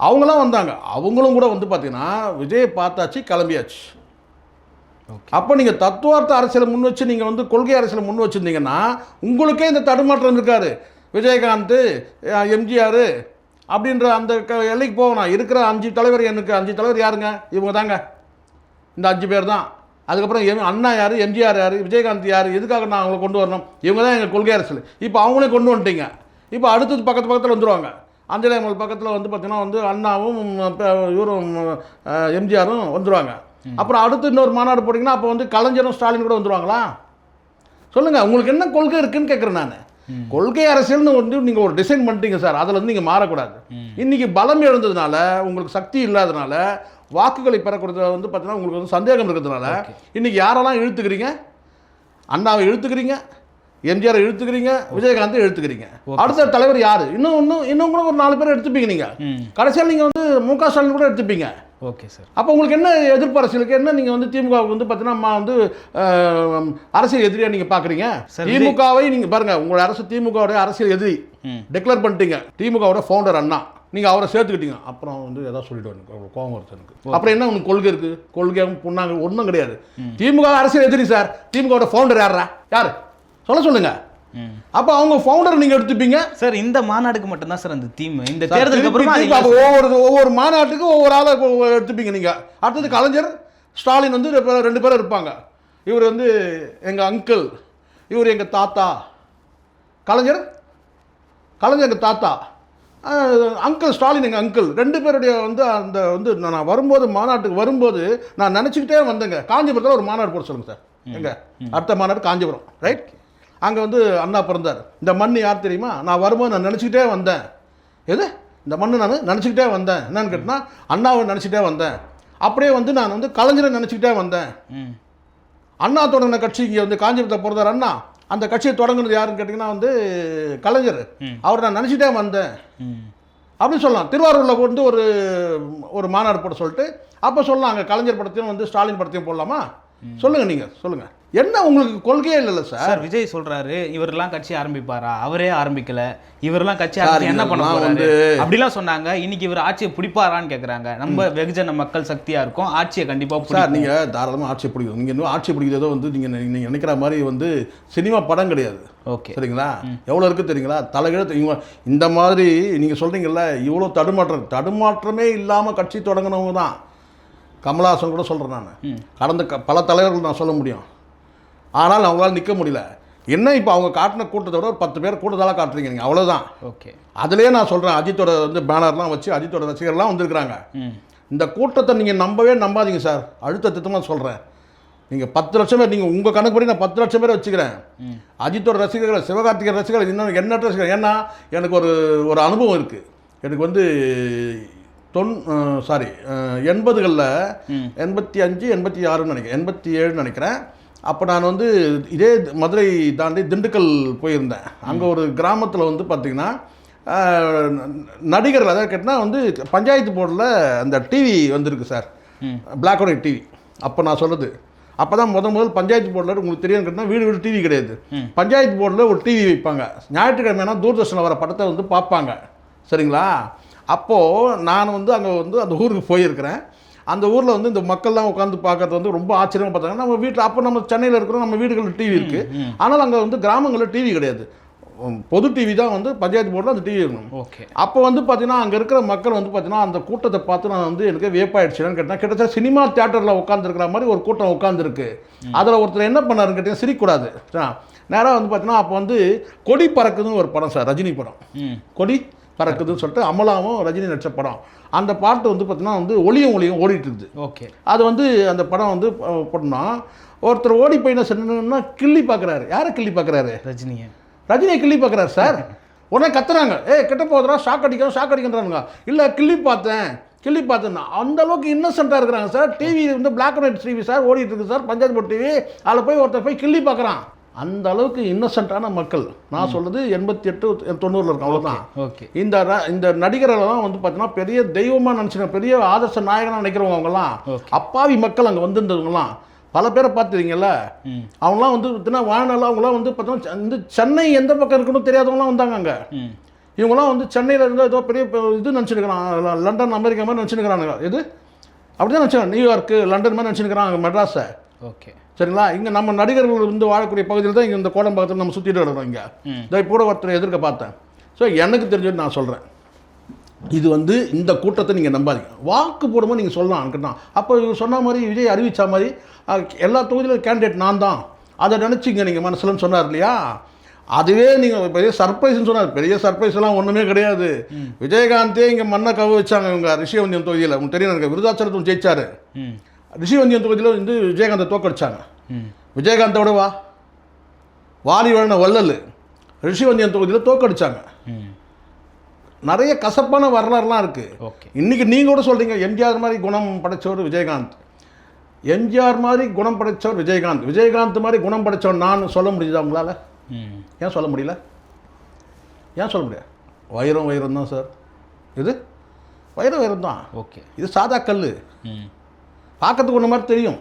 அவங்களாம் வந்தாங்க. அவங்களும் கூட வந்து பார்த்தீங்கன்னா விஜயை பார்த்தாச்சு கிளம்பியாச்சு. ஓகே. அப்போ நீங்கள் தத்துவார்த்த அரசியலை முன் வச்சு நீங்கள் வந்து கொள்கை அரசியலை முன் வச்சுருந்தீங்கன்னா உங்களுக்கே இந்த தடுமாற்றம் இருக்காரு விஜயகாந்த் எம்ஜிஆர் அப்படின்ற அந்த க எல்லைக்கு போகணும். இருக்கிற அஞ்சு தலைவர் எனக்கு அஞ்சு தலைவர் யாருங்க? இவங்க தாங்க. இந்த அஞ்சு பேர் தான். அதுக்கப்புறம் எம் அண்ணா யார் எம்ஜிஆர் யார் விஜயகாந்த் யார் எதுக்காக நான் அவங்களை கொண்டு வரணும்? இவங்க தான் எங்கள் கொள்கை அரசியல். இப்போ அவங்களே கொண்டு வந்துட்டீங்க. இப்போ அடுத்தது பக்கத்து பக்கத்தில் வந்துருவாங்க. அஞ்சலி அம்மல் பக்கத்தில் வந்து பார்த்தீங்கன்னா வந்து அண்ணாவும் இவரும் எம்ஜிஆரும் வந்துருவாங்க. அப்புறம் அடுத்து இன்னொரு மாநாடு போட்டிங்கன்னா அப்போ வந்து கலைஞரும் ஸ்டாலின் கூட வந்துருவாங்களா? சொல்லுங்கள் உங்களுக்கு என்ன கொள்கை இருக்குன்னு கேட்குறேன் நான். கொள்கை அரசியல்னு வந்து நீங்கள் ஒரு டிசைன் பண்ணிட்டீங்க சார். அதில் வந்து நீங்கள் மாறக்கூடாது. இன்னைக்கு பலம் எழுந்ததுனால உங்களுக்கு சக்தி இல்லாதனால வாக்குகளை பெறக்கூடாது வந்து பார்த்தீங்கன்னா உங்களுக்கு வந்து சந்தேகம் இருக்கிறதுனால இன்னைக்கு யாரெல்லாம் இழுத்துக்கிறீங்க? அண்ணாவை இழுத்துக்கிறீங்க? எம்ஜிஆரை இழுத்துக்கிறீங்க விஜயகாந்தை இழுத்துக்கிறீங்க. அடுத்த தலைவர் யார்? இன்னும் இன்னும் இன்னும் கூட ஒரு நாலு பேர் எடுத்துப்பீங்க நீங்கள் கடைசியில் நீங்கள் வந்து மு க ஸ்டாலின் கூட எடுத்துப்பீங்க. Okay sir. அப்போ உங்களுக்கு என்ன எதிர்ப்பு அரசியலுக்கு என்ன நீங்கள் வந்து திமுகவுக்கு வந்து பார்த்தீங்கன்னா வந்து அரசியல் எதிரியாக நீங்கள் பார்க்குறீங்க திமுகவை நீங்கள் பாருங்கள் உங்களோட அரசு திமுகவோட அரசியல் எதிரி. டிக்ளேர் பண்ணிட்டீங்க. திமுகவோட ஃபவுண்டர் அண்ணா. நீங்கள் அவரை சேர்த்துக்கிட்டீங்க. அப்புறம் வந்து ஏதாவது சொல்லிட்டு எனக்கு கோவம் வருது எனக்கு. அப்புறம் என்ன உங்களுக்கு கொள்கை இருக்குது கொள்கையும் புண்ணாங்க ஒன்றும் கிடையாது. திமுக அரசியல் எதிரி சார். திமுகவோட ஃபவுண்டர் யாரா யார்? சொல்ல சொல்லுங்க. அப்போ அவங்க ஃபவுண்டர் நீங்கள் எடுத்துப்பீங்க? சார் இந்த மாநாடுக்கு மட்டும்தான் சார் அந்த தீம் இந்த தேர்தலுக்கு அப்புறமா ஒவ்வொரு ஒவ்வொரு மாநாட்டுக்கும் ஒவ்வொரு ஆளை எடுத்துப்பீங்க நீங்கள் அடுத்தது கலைஞர் ஸ்டாலின் வந்து ரெண்டு பேர் ரெண்டு பேரும் இருப்பாங்க. இவர் வந்து எங்கள் அங்கிள் இவர் எங்கள் தாத்தா. கலைஞர் கலைஞர் எங்கள் தாத்தா. அங்கிள் ஸ்டாலின் எங்கள் அங்கிள் ரெண்டு பேருடைய வந்து அந்த வந்து நான் வரும்போது மாநாட்டுக்கு வரும்போது நான் நினச்சிக்கிட்டே வந்தேங்க. காஞ்சிபுரத்தில் ஒரு மாநாடு போட சொல்லுங்கள் சார் எங்க? அடுத்த மாநாடு காஞ்சிபுரம். ரைட் அங்கே வந்து அண்ணா பிறந்தார். இந்த மண் யார் தெரியுமா? நான் வரும்போது நான் நினச்சிக்கிட்டே வந்தேன். எது? இந்த மண்ணு நான் நினச்சிக்கிட்டே வந்தேன். என்னன்னு கேட்டினா அண்ணாவை நினச்சிக்கிட்டே வந்தேன். அப்படியே வந்து நான் வந்து கலைஞரை நினச்சிக்கிட்டே வந்தேன். அண்ணா தொடங்கின கட்சி இங்கே வந்து காஞ்சிபுரத்தை பிறந்தார் அண்ணா. அந்த கட்சியை தொடங்குனது யாருன்னு கேட்டிங்கன்னா வந்து கலைஞர். அவர் நான் நினச்சிட்டே வந்தேன். ம். அப்படி சொல்லலாம். திருவாரூரில் வந்து ஒரு ஒரு மாநாடு போட சொல்லிட்டு அப்போ சொல்லலாம் அங்கே கலைஞர் படத்தையும் வந்து ஸ்டாலின் படத்தையும் போடலாமா? சொல்லுங்கள் நீங்கள் சொல்லுங்கள் என்ன உங்களுக்கு கொள்கையே இல்லைல்ல சார் சார் விஜய் சொல்றாரு இவரெல்லாம் கட்சி ஆரம்பிப்பாரா? அவரே ஆரம்பிக்கல. இவரெல்லாம் கட்சி ஆரம்பிச்சு என்ன பண்ண வந்து- அப்படிலாம் சொன்னாங்க. இன்னைக்கு இவர் ஆட்சியை பிடிப்பாரான்னு கேக்குறாங்க. நம்ம வெகுஜன மக்கள் சக்தியா இருக்கும். ஆட்சியை கண்டிப்பா சார் நீங்கள் தாராளமாக ஆட்சி பிடிக்கும் நீங்கள் இன்னும் ஆட்சி பிடிக்கிறதோ வந்து நீங்கள் நினைக்கிற மாதிரி வந்து சினிமா படம் கிடையாது. ஓகே. சரிங்களா? எவ்வளோ இருக்குது தெரியுங்களா? தலைகீழ தெரியுமா இந்த மாதிரி நீங்கள் சொல்கிறீங்கல்ல இவ்வளோ தடுமாற்றம். தடுமாற்றமே இல்லாமல் கட்சி தொடங்கினவங்க தான். கமலஹாசன் கூட சொல்கிறேன் நான். கடந்த க பல தலைவர்கள் நான் சொல்ல முடியும். ஆனால் அவங்களால நிற்க முடியல. என்ன இப்போ அவங்க காட்டின கூட்டத்தை விட ஒரு பத்து பேர் கூடுதலாக காட்டுறீங்க நீங்கள் அவ்வளோதான் ஓகே. அதுலேயே நான் சொல்கிறேன் அஜித்தோட வந்து பேனர்லாம் வச்சு அஜித்தோட ரசிகர்லாம் வந்திருக்கிறாங்க. இந்த கூட்டத்தை நீங்கள் நம்பவே நம்பாதீங்க சார். அழுத்த திட்டமாக சொல்கிறேன் நீங்கள் பத்து லட்சம் பேர் நீங்கள் உங்கள் கணக்குப்படி நான் பத்து லட்சம் பேர் வச்சுக்கிறேன். அஜித்தோட ரசிகர்கள் சிவகார்த்திகேயன் ரசிகர்கள் இன்னும் எண்ணற்ற ரசிகர்கள். ஏன்னா எனக்கு ஒரு ஒரு அனுபவம் இருக்குது எனக்கு வந்து தொன் சாரி எண்பதுகளில் எண்பத்தி அஞ்சு எண்பத்தி ஆறுன்னு நினைக்கிறேன். எண்பத்தி ஏழுன்னு நினைக்கிறேன். அப்போ நான் வந்து இதே மதுரை தாண்டி திண்டுக்கல் போயிருந்தேன். அங்கே ஒரு கிராமத்தில் வந்து பார்த்திங்கன்னா நடிகர்கள் அதாவது கேட்டால் வந்து பஞ்சாயத்து போர்டில் அந்த டிவி வந்திருக்கு sir. Black and white TV அப்போ நான் சொல்கிறது அப்போ தான் முதல் முதல் பஞ்சாயத்து போர்டில் உங்களுக்கு தெரியும் கேட்டால் வீடு வீடு டிவி கிடையாது. பஞ்சாயத்து போர்டில் ஒரு டிவி வைப்பாங்க. ஞாயிற்றுக்கிழமைனா தூர்தர்ஷனில் வர படத்தை வந்து பார்ப்பாங்க. சரிங்களா? அப்போது நான் வந்து அங்கே வந்து அந்த ஊருக்கு போயிருக்கிறேன். அந்த ஊரில் வந்து இந்த மக்கள்லாம் உட்காந்து பார்க்கறது வந்து ரொம்ப ஆச்சரியமாக பார்த்தாங்க. நம்ம வீட்டில் அப்போ நம்ம சென்னையில் இருக்கிறோம் நம்ம வீடுகளில் டிவி இருக்குது ஆனால் அங்கே வந்து கிராமங்களில் டிவி கிடையாது. பொது டிவி தான் வந்து பஞ்சாயத்து போர்டில் அந்த டிவி இருக்கணும். ஓகே. அப்போ வந்து பார்த்தீங்கன்னா அங்கே இருக்கிற மக்கள் வந்து பார்த்தீங்கன்னா அந்த கூட்டத்தை பார்த்து நான் வந்து எனக்கு வியப்பாயிடுச்சுன்னு கேட்டேன் கிட்டத்தட்ட சினிமா தியேட்டரில் உட்காந்துருக்கிற மாதிரி ஒரு கூட்டம் உட்காந்துருக்கு அதில் ஒருத்தர் என்ன பண்ணாருன்னு கேட்டீங்கன்னா சிரிக்கக்கூடாது நேராக வந்து பார்த்தீங்கன்னா அப்போ வந்து கொடி பறக்குதுன்னு ஒரு படம் சார் ரஜினி படம். கொடி பறக்குதுன்னு சொல்லிட்டு அமலாவும் ரஜினி நடிச்ச படம். அந்த பாட்டு வந்து பார்த்தீங்கன்னா வந்து ஒளியும் ஒளியும் ஓடிட்டு இருக்குது ஓகே. அது வந்து அந்த படம் வந்து போட்டோம்னா ஒருத்தர் ஓடி போய் என்ன சொன்னா கிள்ளி பார்க்குறாரு யாரை கிள்ளி பார்க்குறாரு ரஜினியை. ரஜினியை கிள்ளி பார்க்குறாரு சார். உடனே கத்துறாங்க. ஏய் கிட்ட போதுரா ஷாக் அடிக்கிறோம் ஷாக் அடிக்கிறானுங்க இல்லை கிள்ளி பார்த்தேன் கிள்ளி பார்த்தேன்னா அந்த அளவுக்கு இன்னசென்ட்டாக இருக்கிறாங்க சார். டிவி வந்து black and white TV sir ஓடிட்டு இருக்கு சார் பஞ்சாயத்து போர்ட் டிவி அதில் போய் ஒருத்தர் போய் கிள்ளி பார்க்குறான் அந்த அளவுக்கு இன்னசென்ட்டான மக்கள். நான் சொல்றது எண்பத்தி எட்டு தொண்ணூறில் இருக்கும் அவ்வளோதான் ஓகே இந்த இந்த நடிகர்களெல்லாம் வந்து பார்த்தீங்கன்னா பெரிய தெய்வமாக நினச்சின பெரிய ஆதர்ச நாயகனாக நினைக்கிறவங்க அவங்கலாம். அப்பாவி மக்கள் அங்கே வந்திருந்தவங்கலாம் பல பேரை பார்த்துருக்கீங்கல்ல ம். அவங்களாம் வந்து பார்த்தீங்கன்னா வாழ்நாள் அவங்களாம் வந்து பார்த்தோம்னா இந்த சென்னை எந்த பக்கம் இருக்குன்னு தெரியாதவங்களாம் வந்தாங்க அங்கே. இவங்களாம் வந்து சென்னையில் இருந்து ஏதோ பெரிய இது நினச்சிருக்கிறான் லண்டன் அமெரிக்கா மாதிரி நினச்சிருக்கிறானுங்க. இது அப்படி தான் நினச்சிக்கிறான் நியூயார்க்கு லண்டன் மாதிரி நினச்சிருக்கிறாங்க மெட்ராஸை. ஓகே. சரிங்களா? இங்கே நம்ம நடிகர்கள் வந்து வாழக்கூடிய பகுதியில் தான் இங்கே இந்த கோடம்பாக்கத்தில் நம்ம சுற்றிட்டு இருக்கிறோம் இங்கே. இதை கூட ஒருத்தர் எதிர்க்க பார்த்தேன். ஸோ எனக்கு தெரிஞ்சது நான் சொல்கிறேன் இது வந்து இந்த கூட்டத்தை நீங்கள் நம்பாதீங்க. வாக்கு போடும்போது நீங்கள் சொல்லலாம் கேட்டான் அப்போ இவர் சொன்ன மாதிரி விஜய் அறிவிச்ச மாதிரி எல்லா தொகுதியிலும் கேண்டிடேட் நான் தான். அதை நினச்சிங்க நீங்கள் மனசுலன்னு சொன்னார் இல்லையா? அதுவே நீங்கள் பெரிய சர்ப்ரைஸ்னு சொன்னார். பெரிய சர்ப்ரைஸ் எல்லாம் ஒன்றுமே கிடையாது. விஜயகாந்தே இங்கே மண்ணை கவு வச்சாங்க இவங்க ரிஷிவந்தியம் தொகுதியில். உங்களுக்கு தெரியும் எனக்கு விருதாச்சலத்தும் ஜெயிச்சாரு. ரிஷிவந்தியம் தொகுதியில் வந்து விஜயகாந்தை தோக்கடிச்சாங்க விஜயகாந்தோட வா. வாரி வழன வள்ளல் ரிஷிவந்தியம் தொகுதியில் தோக்கடிச்சாங்க நிறைய கசப்பான வரலாறுலாம் இருக்குது ஓகே. இன்னைக்கு நீங்கள் கூட சொல்கிறீங்க எம்ஜிஆர் மாதிரி குணம் படைச்சவர் விஜயகாந்த். எம்ஜிஆர் மாதிரி குணம் படைச்சவர் விஜயகாந்த். விஜயகாந்த் மாதிரி குணம் படைச்சவர் நான் சொல்ல முடியுதா உங்களால்? ம். ஏன் சொல்ல முடியல? ஏன் சொல்ல முடியாது? வைரம் வைரம் தான் சார். இது வைரம் வைரம் தான். ஓகே. இது சாதா கல் ம். பார்க்கறதுக்கு ஒன்று மாதிரி தெரியும்.